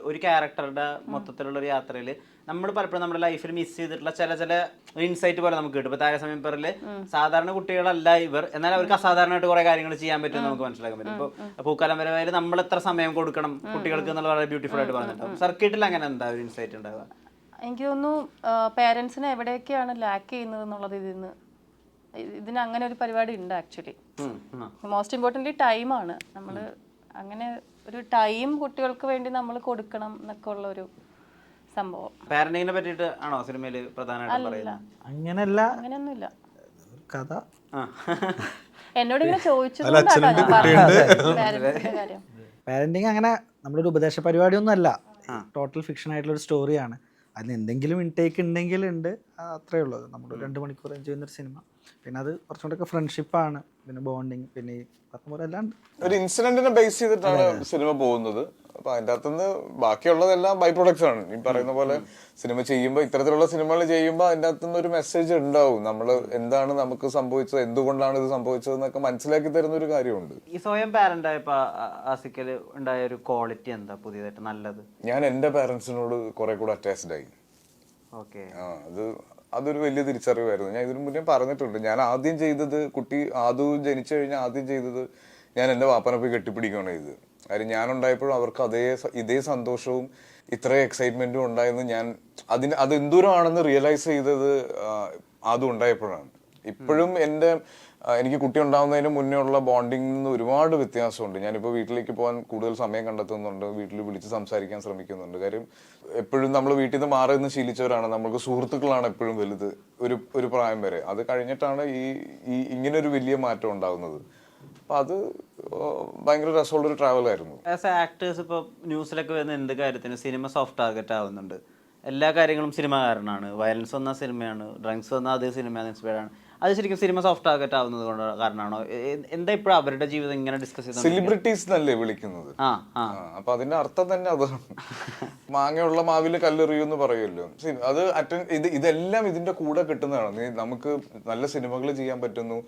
ഒരു ക്യാരക്ടറുടെ മൊത്തത്തിലുള്ള ഒരു യാത്രയിൽ നമ്മൾ പലപ്പോഴും നമ്മുടെ ലൈഫിൽ മിസ് ചെയ്തിട്ടുള്ള ചില ചില ഇൻസൈറ്റ് പോലെ നമുക്ക് കിട്ടും. ഇപ്പൊ താരസമയം പേരിൽ സാധാരണ കുട്ടികളല്ല ഇവർ. എന്നാൽ അവർക്ക് അസാധാരണമായിട്ട് കുറെ കാര്യങ്ങൾ ചെയ്യാൻ പറ്റും നമുക്ക് മനസ്സിലാക്കാൻ പറ്റും. ഇപ്പൊ പൂക്കാലം വരെ നമ്മൾ എത്ര സമയം കൊടുക്കണം കുട്ടികൾക്ക് എന്നുള്ള വളരെ ബ്യൂട്ടിഫുൾ ആയിട്ട് പറഞ്ഞിട്ടുണ്ടാവും. സർക്കിട്ടിൽ അങ്ങനെ എന്താ ഒരു ഇൻസൈറ്റ് ഉണ്ടാവുക? എനിക്ക് തോന്നുന്നു പേരൻസിനെ എവിടെയൊക്കെയാണ് ലാക്ക് ചെയ്യുന്നത് എന്നുള്ളത് ഇതിൽ നിന്ന് ഇതിന് അങ്ങനെ ഒരു പരിപാടി ഉണ്ട് ആക്ച്വലി. മോസ്റ്റ് ഇമ്പോർട്ടന്റ് ടൈമാണ് നമ്മൾ അങ്ങനെ ഒരു ടൈം കുട്ടികൾക്ക് വേണ്ടി നമ്മൾ കൊടുക്കണം എന്നൊക്കെ ഉള്ള ഒരു സംഭവം. പാരന്റിങ്ങിനെ പറ്റിയിട്ട് ആണോ സിനിമയിൽ പ്രധാനമായിട്ടും പറയുന്നത്? അങ്ങനെയല്ല. അങ്ങനെയൊന്നുമില്ല. കഥ. ആ. എന്നോട് ഇങ്ങനെ ചോദിച്ചു പാരന്റിങ് അങ്ങനെ നമ്മളൊരു ഉപദേശ പരിപാടി ഒന്നും അല്ല ടോട്ടൽ ഫിക്ഷൻ ആയിട്ടുള്ള ഒരു സ്റ്റോറിയാണ് അതിന് എന്തെങ്കിലും ഇൻടേക്ക് ഉണ്ടെങ്കിൽ ഉണ്ട് അത്രേ ഉള്ളൂ. നമ്മൾ രണ്ട് മണിക്കൂർ എൻജോയ് ചെയ്യുന്നൊരു സിനിമ. പിന്നെ അത് കുറച്ചും ഫ്രണ്ട്ഷിപ്പ് ആണ്. പിന്നെ ബോണ്ടിങ് പിന്നെ ഈ പറഞ്ഞ പോലെ എല്ലാം ഉണ്ട്. ഒരു ഇൻസിഡന്റിനെ ബേസ് ചെയ്തിട്ടാണ് സിനിമ പോകുന്നത്. അപ്പൊ അതിന്റെ അകത്തുനിന്ന് ബാക്കിയുള്ളതെല്ലാം ബൈ പ്രൊഡക്ട്സ് ആണ്. ഈ പറയുന്ന പോലെ സിനിമ ചെയ്യുമ്പോൾ ഇത്തരത്തിലുള്ള സിനിമകൾ ചെയ്യുമ്പോൾ അതിന്റെ അകത്തുനിന്ന് ഒരു മെസ്സേജ് ഉണ്ടാവും. നമ്മൾ എന്താണ് നമുക്ക് സംഭവിച്ചത് എന്തുകൊണ്ടാണ് ഇത് സംഭവിച്ചത് എന്നൊക്കെ മനസ്സിലാക്കി തരുന്ന ഒരു കാര്യമുണ്ട്. ഈ സ്വയം പാരന്റ് ആയപ്പോ ആസിക്കൽ ഉണ്ടായ ഒരു ക്വാളിറ്റി എന്താ? പുതിയതായിട്ട് നല്ലത്? ഞാൻ എന്റെ പാരന്റ്സിനോട് കുറെ കൂടെ അറ്റാച്ച്ഡ് ആയി. ഓക്കെ ആ അത് അതൊരു വലിയ തിരിച്ചറിവായിരുന്നു. ഞാൻ ഇതിനു മുന്നേ പറഞ്ഞിട്ടുണ്ട്. ഞാൻ ആദ്യം ചെയ്തത് കുട്ടി ആദു ജനിച്ചു കഴിഞ്ഞാൽ ആദ്യം ചെയ്തത് ഞാൻ എന്റെ വാപ്പനെ പോയി കെട്ടിപ്പിടിക്കുകയാണ് ചെയ്തത്. കാര്യം ഞാനുണ്ടായപ്പോഴും അവർക്ക് അതേ ഇതേ സന്തോഷവും ഇത്രയും എക്സൈറ്റ്മെന്റും ഉണ്ടായെന്ന് ഞാൻ അതിന് അത് എന്തോരമാണെന്ന് റിയലൈസ് ചെയ്തത് ആദ്യം ഉണ്ടായപ്പോഴാണ്. ഇപ്പോഴും എന്റെ എനിക്ക് കുട്ടി ഉണ്ടാകുന്നതിന് മുന്നേ ഉള്ള ബോണ്ടിങ്ങിൽ നിന്ന് ഒരുപാട് വ്യത്യാസമുണ്ട്. ഞാനിപ്പോൾ വീട്ടിലേക്ക് പോകാൻ കൂടുതൽ സമയം കണ്ടെത്തുന്നുണ്ട്. വീട്ടിൽ വിളിച്ച് സംസാരിക്കാൻ ശ്രമിക്കുന്നുണ്ട്. കാര്യം എപ്പോഴും നമ്മൾ വീട്ടിൽ നിന്ന് മാറി നിന്ന് ശീലിച്ചവരാണ്. നമ്മൾക്ക് സുഹൃത്തുക്കളാണ് എപ്പോഴും വലുത്. ഒരു ഒരു പ്രായം വരെ. അത് കഴിഞ്ഞിട്ടാണ് ഈ ഈ ഇങ്ങനെ ഒരു വലിയ മാറ്റം ഉണ്ടാകുന്നത്. അപ്പൊ അത് ഭയങ്കര രസമുള്ള ഒരു ട്രാവൽ ആയിരുന്നു. ആസ് ആക്ടേഴ്സ് ഇപ്പോൾ ന്യൂസിലൊക്കെ വരുന്ന എന്ത് കാര്യത്തിനും സിനിമ സോഫ്റ്റ് ടാർഗറ്റ് ആവുന്നുണ്ട്. എല്ലാ കാര്യങ്ങളും സിനിമ കാരണമാണ് വയലൻസ് വന്ന സിനിമയാണ്. ഡ്രങ്ക്സ് വന്ന അതേ സിനിമ ഇൻസ്പയർഡ് ആണ്. അത് ശരിക്കും സിനിമ സോഫ്റ്റ് ടാർഗറ്റ് ആവുന്നത് കൊണ്ട് കാരണമാണോ? എന്താ ഇപ്പോഴും അവരുടെ ജീവിതം ഇങ്ങനെ ഡിസ്കസ് ചെയ്ത് സെലിബ്രിറ്റീസ് എന്നല്ലേ വിളിക്കുന്നത്? അപ്പൊ അതിന്റെ അർത്ഥം തന്നെ അതാണ്. മാങ്ങയുള്ള മാവിൽ എന്ന് പറയുമല്ലോ. അത് അറ്റൻഡ് ഇത് ഇതെല്ലാം ഇതിന്റെ കൂടെ കിട്ടുന്നതാണ്. നമുക്ക് നല്ല സിനിമകൾ ചെയ്യാൻ പറ്റുന്നു.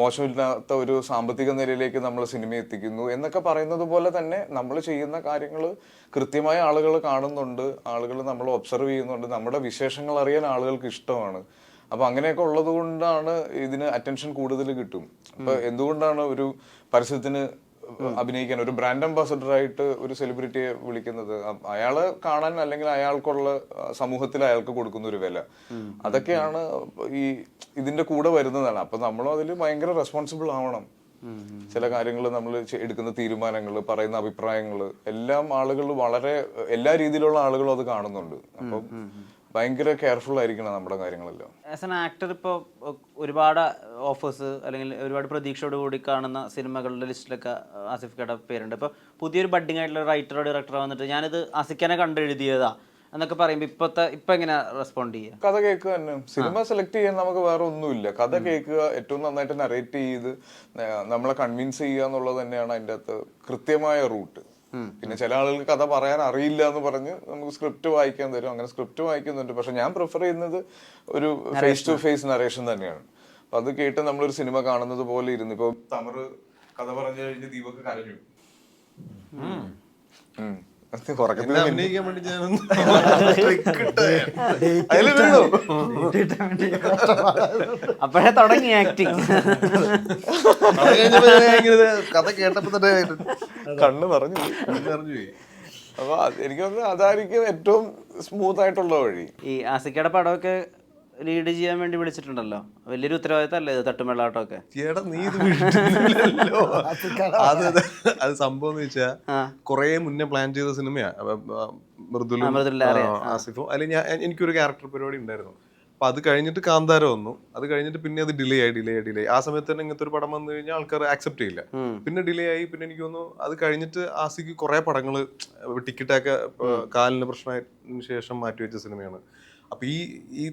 മോശമില്ലാത്ത ഒരു സാമ്പത്തിക നിലയിലേക്ക് നമ്മൾ സിനിമ എത്തിക്കുന്നു എന്നൊക്കെ പറയുന്നത് പോലെ തന്നെ നമ്മൾ ചെയ്യുന്ന കാര്യങ്ങൾ കൃത്യമായ ആളുകൾ കാണുന്നുണ്ട്. ആളുകൾ നമ്മൾ ഒബ്സർവ് ചെയ്യുന്നുണ്ട്. നമ്മുടെ വിശേഷങ്ങൾ അറിയാൻ ആളുകൾക്ക് ഇഷ്ടമാണ്. അപ്പൊ അങ്ങനെയൊക്കെ ഉള്ളത് കൊണ്ടാണ് ഇതിന് അറ്റൻഷൻ കൂടുതൽ കിട്ടും. അപ്പൊ എന്തുകൊണ്ടാണ് ഒരു പരസ്യത്തിന് അഭിനയിക്കാൻ ഒരു ബ്രാൻഡ് അംബാസഡർ ആയിട്ട് ഒരു സെലിബ്രിറ്റിയെ വിളിക്കുന്നത്? അയാൾ അയാളെ കാണാൻ അല്ലെങ്കിൽ അയാൾക്കുള്ള സമൂഹത്തിൽ അയാൾക്ക് കൊടുക്കുന്ന ഒരു വില. അതൊക്കെയാണ് ഈ ഇതിന്റെ കൂടെ വരുന്നതാണ്. അപ്പൊ നമ്മളും അതിൽ ഭയങ്കര റെസ്പോൺസിബിൾ ആവണം. ചില കാര്യങ്ങൾ നമ്മൾ എടുക്കുന്ന തീരുമാനങ്ങൾ പറയുന്ന അഭിപ്രായങ്ങൾ എല്ലാം ആളുകൾ വളരെ എല്ലാ രീതിയിലുള്ള ആളുകളും അത് കാണുന്നുണ്ട്. അപ്പം ഭയങ്കര കെയർഫുൾ ആയിരിക്കണം നമ്മുടെ കാര്യങ്ങളെല്ലാം. ആസ് എൻ ആക്ടർ ഇപ്പോൾ ഒരുപാട് ഓഫേഴ്സ് അല്ലെങ്കിൽ ഒരുപാട് പ്രതീക്ഷയോട് കൂടി കാണുന്ന സിനിമകളുടെ ലിസ്റ്റിലൊക്കെ ആസിഫ് ആസിഫിക്കയുടെ പേരുണ്ട്. ഇപ്പോൾ പുതിയൊരു ബഡ്ഡിംഗ് ആയിട്ടുള്ള റൈറ്ററോ ഡയറക്ടറോ വന്നിട്ട് ഞാനിത് അസിക്കനെ കണ്ടെഴുതിയതാ എന്നൊക്കെ പറയുമ്പോൾ ഇപ്പോഴത്തെ ഇപ്പം എങ്ങനെ റെസ്പോണ്ട് ചെയ്യുക കഥ കേൾക്കുക തന്നെ. സിനിമ സെലക്ട് ചെയ്യാൻ നമുക്ക് വേറെ ഒന്നുമില്ല. കഥ കേൾക്കുക ഏറ്റവും നന്നായിട്ട് നറേറ്റ് ചെയ്ത് നമ്മളെ കൺവിൻസ് ചെയ്യുക എന്നുള്ളത് തന്നെയാണ് അതിന്റെ അകത്ത് കൃത്യമായ റൂട്ട് പിന്നെ ചില ആളുകൾ കഥ പറയാൻ അറിയില്ല എന്ന് പറഞ്ഞ് നമുക്ക് സ്ക്രിപ്റ്റ് വായിക്കാൻ തരും. അങ്ങനെ സ്ക്രിപ്റ്റ് വായിക്കുന്നുണ്ട്. പക്ഷെ ഞാൻ പ്രിഫർ ചെയ്യുന്നത് ഒരു ഫേസ് ടു ഫേസ് നറേഷൻ തന്നെയാണ്. അപ്പൊ അത് കേട്ട് നമ്മളൊരു സിനിമ കാണുന്നത് പോലെ ഇരുന്ന് ഇപ്പൊ തമറ് കഥ പറഞ്ഞു കഴിഞ്ഞ് ദീപക് കരഞ്ഞു. അപ്പഴേ തുടങ്ങി ആക്ടിങ് കഥ കേട്ടപ്പോ തന്നെ കണ്ണ് പറഞ്ഞു നിറഞ്ഞു പോയി. അപ്പൊ എനിക്ക് തോന്നുന്നു അതായിരിക്കും ഏറ്റവും സ്മൂത്ത് ആയിട്ടുള്ള വഴി. ഈ ആസിക്കയുടെ പടമൊക്കെ ലീഡ് ചെയ്യാൻ വേണ്ടി വിളിച്ചിട്ടുണ്ടല്ലോ. വലിയൊരു ഉത്തരവാദിത്തമല്ലേ ഇത് തട്ടുമെള്ളാട്ടമൊക്കെ ചേട്ടാ നീ ഇത് അത് അത് സംഭവം എന്ന് വെച്ചാ കൊറേ മുന്നേ പ്ലാൻ ചെയ്ത സിനിമയാ മൃദുല ആസിഫും. അല്ലെങ്കിൽ ഞാൻ എനിക്കൊരു ക്യാരക്ടർ പരിപാടി ഉണ്ടായിരുന്നു. അപ്പൊ അത് കഴിഞ്ഞിട്ട് കാന്താര വന്നു. അത് കഴിഞ്ഞിട്ട് പിന്നെ അത് ഡിലേ ആയി ഡിലേ ആയി ഡിലേ ആയി. ആ സമയത്ത് തന്നെ ഇങ്ങനത്തെ ഒരു പടം വന്നു കഴിഞ്ഞാൽ ആൾക്കാർ ആക്സെപ്റ്റ് ചെയ്യില്ല. പിന്നെ ഡിലേ ആയി പിന്നെ എനിക്ക് തോന്നുന്നു അത് കഴിഞ്ഞിട്ട് ആസിക്ക് കുറെ പടങ്ങൾ ടിക്കറ്റൊക്കെ കാലിന് പ്രശ്നമായതിനു ശേഷം മാറ്റിവെച്ച സിനിമയാണ്. അപ്പൊ ഈ ഈ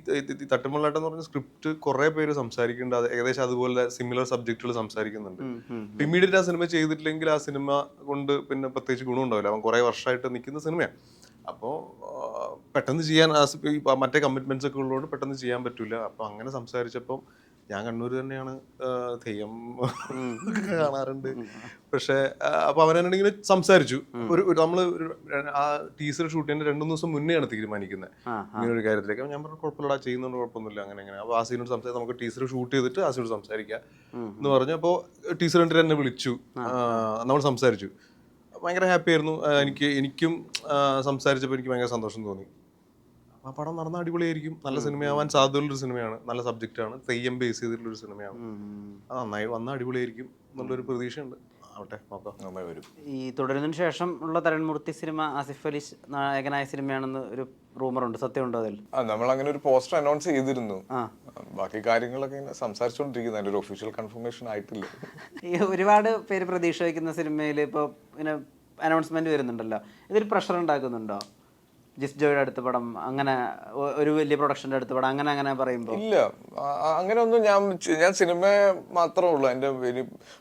തട്ടുമുള്ളാട്ടം എന്ന് പറഞ്ഞ സ്ക്രിപ്റ്റ് കുറെ പേര് സംസാരിക്കുന്നുണ്ട്. അത് ഏകദേശം അതുപോലെ സിമിലർ സബ്ജക്റ്റുകൾ സംസാരിക്കുന്നുണ്ട്. ഇമ്മീഡിയറ്റ് ആ സിനിമ ചെയ്തിട്ടില്ലെങ്കിൽ ആ സിനിമ കൊണ്ട് പിന്നെ പ്രത്യേകിച്ച് ഗുണമുണ്ടാവില്ല. അവൻ കുറെ വർഷമായിട്ട് നിൽക്കുന്ന സിനിമയാണ് അപ്പോൾ പെട്ടെന്ന് ചെയ്യാൻ മറ്റേ കമ്മിറ്റ്മെന്റ്സ് ഒക്കെ ഉള്ളതുകൊണ്ട് പെട്ടെന്ന് ചെയ്യാൻ പറ്റൂല. അപ്പോൾ അങ്ങനെ സംസാരിച്ചപ്പം ഞാൻ കണ്ണൂർ തന്നെയാണ് തെയ്യം കാണാറുണ്ട്. പക്ഷേ അപ്പൊ അവനാണെങ്കിൽ ഇങ്ങനെ സംസാരിച്ചു ഒരു നമ്മൾ ആ ടീസർ ഷൂട്ട് ചെയ്യുന്ന രണ്ടു ദിവസം മുന്നെയാണ് തീരുമാനിക്കുന്നത് ഇങ്ങനെ ഒരു കാര്യത്തിലേക്ക്. ഞാൻ പറഞ്ഞു കുഴപ്പമില്ല ചെയ്യുന്നുണ്ട് കുഴപ്പമൊന്നുമില്ല അങ്ങനെ അങ്ങനെ. അപ്പൊ ആസിനോട് സംസാരിച്ച് നമുക്ക് ടീസർ ഷൂട്ട് ചെയ്തിട്ട് ആസിനോട് സംസാരിക്കാം എന്ന് പറഞ്ഞു അപ്പോൾ ടീച്ചർ കണ്ടിട്ട് എന്നെ വിളിച്ചു. നമ്മൾ സംസാരിച്ചു. ഭയങ്കര ഹാപ്പി ആയിരുന്നു. എനിക്ക് എനിക്കും സംസാരിച്ചപ്പോൾ എനിക്ക് ഭയങ്കര സന്തോഷം തോന്നി. ആ പടം നടന്ന അടിപൊളിയായിരിക്കും. നല്ല സിനിമയാവാൻ സാധ്യതയുള്ളൊരു സിനിമയാണ് നല്ല സബ്ജക്റ്റാണ് തെയ്യം ബേസ് ചെയ്തിട്ടുള്ളൊരു സിനിമയാണ് അത് നന്നായി വന്ന അടിപൊളിയായിരിക്കും എന്നുള്ളൊരു പ്രതീക്ഷയുണ്ട്. ആവട്ടെ നോക്കാം. ഈ തുടരുന്നതിന് ശേഷം ഉള്ള തരൺമൂർത്തി സിനിമ ആസിഫ് അലി നായകനായ സിനിമയാണെന്ന് ഒരു റൂമർ ഉണ്ട്. സത്യമുണ്ടോ അതിൽ? നമ്മൾ അങ്ങനെ ഒരു പോസ്റ്റർ അനൗൺസ് ചെയ്തിരുന്നു. ആ. ബാക്കി കാര്യങ്ങളൊക്കെ ഇങ്ങനെ സംസാരിച്ചുകൊണ്ടിരിക്കുന്നു അതിന്റെ ഒരു ഒഫീഷ്യൽ കൺഫർമേഷൻ ആയിട്ടില്ല. ഈ ഒരുപാട് പേര് പ്രതീക്ഷ വയ്ക്കുന്ന സിനിമയിൽ ഇപ്പോൾ പിന്നെ അനൗൺസ്മെന്റ് വരുന്നുണ്ടല്ലോ. ഇതൊരു പ്രഷർ ഉണ്ടാക്കുന്നുണ്ടോ? ജിസ് ജോയുടെ അടുത്ത പടം അങ്ങനെ ഒ- ഒരു വലിയ പ്രൊഡക്ഷന്റെ അടുത്ത പടം അങ്ങനെ അങ്ങനെ പറയുമ്പോൾ ഇല്ല. ആ- ആ- അങ്ങനെയൊന്നും ഞാൻ ചെ- ഞാൻ സിനിമ മാത്രമേ ഉള്ളൂ. എന്റെ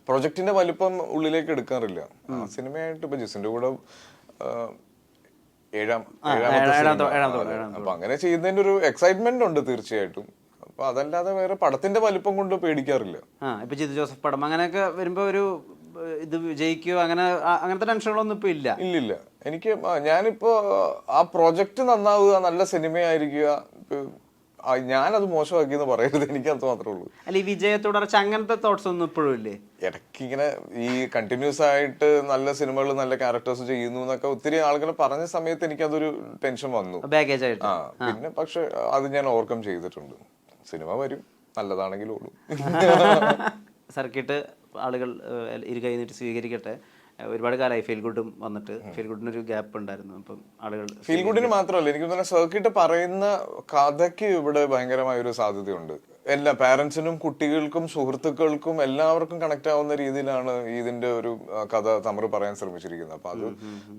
പ്രൊജക്ടിന്റെ വലിപ്പം ഉള്ളിലേക്ക് എടുക്കാറില്ല. ആ, സിനിമയായിട്ട് ഇപ്പൊ ജിസിന്റെ കൂടെ ആ, ഏഴാം ഏഴാമത്തെ ഏഴാമത്തെ- സിനിമ. ഏഴാമത്തെ അതെ. അപ്പൊ അങ്ങനെ ചെയ്യുന്നതിന്റെ ഒരു എക്സൈറ്റ്മെന്റ് ഉണ്ട് തീർച്ചയായിട്ടും. അപ്പൊ അതല്ലാതെ വേറെ പടത്തിന്റെ വലിപ്പം കൊണ്ട് പേടിക്കാറില്ല. ആ ഇപ്പൊ ജിത് ജോസഫ് പടം അങ്ങനെയൊക്കെ വരുമ്പോ ഒരു ഇത് വിജയിക്കോ അങ്ങനെ ആ- അങ്ങനത്തെ ടെൻഷനുകളൊന്നും ഇപ്പൊ ഇല്ല. ഇല്ലില്ല എനിക്ക് ആ, ഞാനിപ്പോ ആ പ്രോജക്റ്റ് നന്നാവുക നല്ല സിനിമയായിരിക്കുക ഇപ്പൊ, ആ, ഞാനത് മോശമാക്കിയെന്ന് പറയരുത്. എനിക്ക് അത് മാത്രമേ ഉള്ളൂ. അല്ല ഈ വിജയ തുടർച്ച അങ്ങനത്തെ തോട്ട്സ് ഒന്നും ഇപ്പോഴും ഇല്ലേ? ഇടയ്ക്ക് ഇങ്ങനെ ഈ കണ്ടിന്യൂസ് ആയിട്ട് നല്ല സിനിമകൾ നല്ല ക്യാരക്ടേഴ്സ് ചെയ്യുന്നു എന്നൊക്കെ ഒത്തിരി ആളുകൾ പറഞ്ഞ സമയത്ത് എനിക്ക് അതൊരു ടെൻഷൻ വന്നു. ബാഗേജ് ആയിട്ട്. ആ പിന്നെ പക്ഷെ അത് ഞാൻ ഓവർകം ചെയ്തിട്ടുണ്ട്. സിനിമ വരും. നല്ലതാണെങ്കിലും ഓടും സർക്കിട്ട് ആളുകൾ ഇരു കൈ നീട്ടി സ്വീകരിക്കട്ടെ. ഒരുപാട് കാലമായി ഫീൽ ഗുഡും വന്നിട്ട്. ഫീൽ ഗുഡിന് ഒരു ഗ്യാപ്പ് ഉണ്ടായിരുന്നു. അപ്പം ആളുകൾ ഫീൽ ഗുഡിന് മാത്രമല്ല എനിക്ക് തന്നെ സർക്കിട്ട് പറയുന്ന കഥയ്ക്ക് ഇവിടെ ഭയങ്കരമായ ഒരു സാധ്യതയുണ്ട്. എല്ലാ പാരന്റ്സിനും കുട്ടികൾക്കും സുഹൃത്തുക്കൾക്കും എല്ലാവർക്കും കണക്ട് ആവുന്ന രീതിയിലാണ് ഇതിന്റെ ഒരു കഥ തമറ് പറയാൻ ശ്രമിച്ചിരിക്കുന്നത്. അപ്പൊ അത്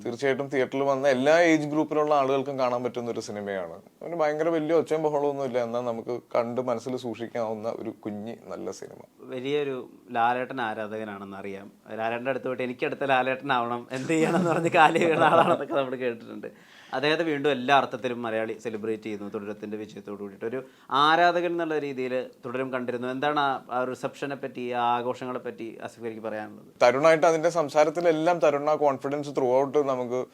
തീർച്ചയായിട്ടും തിയേറ്ററിൽ വന്ന എല്ലാ ഏജ് ഗ്രൂപ്പിലുള്ള ആളുകൾക്കും കാണാൻ പറ്റുന്ന ഒരു സിനിമയാണ്. അതിന് ഭയങ്കര വലിയ ഒച്ചയും ബഹളമൊന്നും ഇല്ല. എന്നാൽ നമുക്ക് കണ്ട് മനസ്സിൽ സൂക്ഷിക്കാവുന്ന ഒരു കുഞ്ഞി നല്ല സിനിമ. വലിയൊരു ലാലേട്ടൻ ആരാധകനാണെന്ന് അറിയാം. ലാലേട്ടന്റെ അടുത്ത് പോയിട്ട് എനിക്ക് അടുത്ത ലാലേട്ടൻ ആവണം എന്ത് ചെയ്യണം എന്ന് പറഞ്ഞ് കാലി വീണ ആളാണെന്നൊക്കെ നമ്മൾ കേട്ടിട്ടുണ്ട്. അദ്ദേഹത്തെ വീണ്ടും എല്ലാ അർത്ഥത്തിലും മലയാളി സെലിബ്രേറ്റ് ചെയ്യുന്നു. തുടരത്തിന്റെ വിജയത്തോടു കൂടിയിട്ട്. ഒരു ആരാധകൻ എന്നുള്ള രീതിയിൽ തുടരും കണ്ടിരുന്നു. എന്താണ് ആ- റിസപ്ഷനെ പറ്റി ആ ആഘോഷങ്ങളെ പറ്റി അസിഫ് പറയാനുള്ളത്? തരുണായിട്ട് അതിന്റെ സംസാരത്തിലെല്ലാം തരുണ കോൺഫിഡൻസ് ത്രൂ ഔട്ട് നമുക്ക്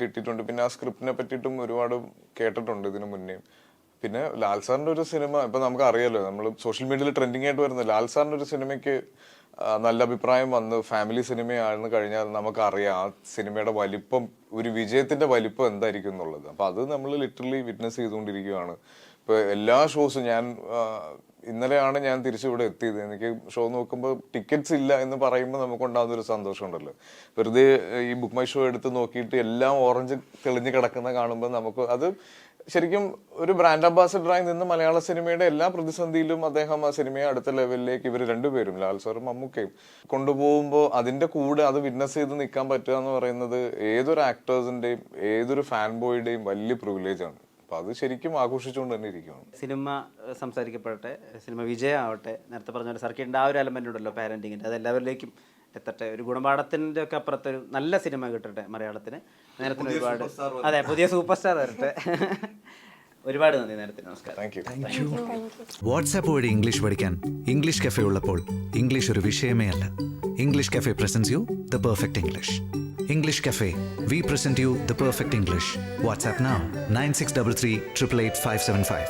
കിട്ടിയിട്ടുണ്ട്. പിന്നെ ആ സ്ക്രിപ്റ്റിനെ പറ്റിയിട്ടും ഒരുപാട് കേട്ടിട്ടുണ്ട് ഇതിനു മുന്നേ. പിന്നെ ലാൽ സാറിന്റെ ഒരു സിനിമ ഇപ്പൊ നമുക്ക് അറിയാലോ നമ്മൾ സോഷ്യൽ മീഡിയയിൽ ട്രെൻഡിങ് ആയിട്ട് വരുന്ന ലാൽ സാറിന്റെ ഒരു സിനിമയ്ക്ക് നല്ല അഭിപ്രായം വന്ന്. ഫാമിലി സിനിമയാണെന്ന് കഴിഞ്ഞാൽ നമുക്കറിയാം. ആ സിനിമയുടെ വലിപ്പം ഒരു വിജയത്തിന്റെ വലിപ്പം എന്തായിരിക്കും എന്നുള്ളത്. അപ്പൊ അത് നമ്മൾ ലിറ്ററലി വിറ്റ്നസ് ചെയ്തുകൊണ്ടിരിക്കുകയാണ്. ഇപ്പൊ എല്ലാ ഷോസും ഞാൻ ഇന്നലെയാണ് ഞാൻ തിരിച്ചു ഇവിടെ എത്തിയത്. എനിക്ക് ഷോ നോക്കുമ്പോൾ ടിക്കറ്റ്സ് ഇല്ല എന്ന് പറയുമ്പോൾ നമുക്ക് ഉണ്ടാകുന്ന ഒരു സന്തോഷമുണ്ടല്ലോ വെറുതെ ഈ ബുക്ക് മൈ ഷോ എടുത്ത് നോക്കിയിട്ട് എല്ലാം ഓറഞ്ച് തെളിഞ്ഞു കിടക്കുന്ന കാണുമ്പോൾ നമുക്ക് അത് ശരിക്കും ഒരു ബ്രാൻഡ് അംബാസഡറായി നിന്ന് മലയാള സിനിമയുടെ എല്ലാ പ്രതിസന്ധിയിലും അദ്ദേഹം ആ സിനിമയെ അടുത്ത ലെവലിലേക്ക് ഇവർ രണ്ടുപേരും ലാൽ സാറും മമ്മൂക്കയും കൊണ്ടുപോകുമ്പോൾ അതിന്റെ കൂടെ അത് വിറ്റ്നസ് ചെയ്ത് നിൽക്കാൻ പറ്റുക എന്ന് പറയുന്നത് ഏതൊരു ആക്ടേഴ്സിന്റെയും ഏതൊരു ഫാൻ ബോയുടെയും വലിയ പ്രിവിലേജാണ് അപ്പൊ അത് ശരിക്കും ആഘോഷിച്ചുകൊണ്ട് തന്നെ ഇരിക്കുകയാണ്. സിനിമ സംസാരിക്കപ്പെടട്ടെ സിനിമ വിജയമാവട്ടെ നേരത്തെ പറഞ്ഞ പോലെ സർക്കിന്റെ ആ ഒരു എലമെന്റ് ഉണ്ടല്ലോ പാരന്റിങ്ങിന്റെ അത് എല്ലാവരിലേക്കും എത്തട്ടെ. ഒരു ഗുണപാഠത്തിന്റെ ഒക്കെ അപ്പുറത്ത് ഒരു നല്ല സിനിമ കിട്ടട്ടെ മലയാളത്തിന്. നേരത്തെ ഒരുപാട് അതെ പുതിയ സൂപ്പർ സ്റ്റാർ വരട്ടെ. ഒരുപാട് നന്ദി നേരത്തെ. നമസ്കാരം. താങ്ക് യു വാട്സാപ്പ് വഴി ഇംഗ്ലീഷ് പഠിക്കാൻ ഇംഗ്ലീഷ് കഫേ ഉള്ളപ്പോൾ ഇംഗ്ലീഷ് ഒരു വിഷയമേ അല്ല. English cafe presents you the perfect English English cafe we present you the perfect English WhatsApp nine six double three triple eight five seven five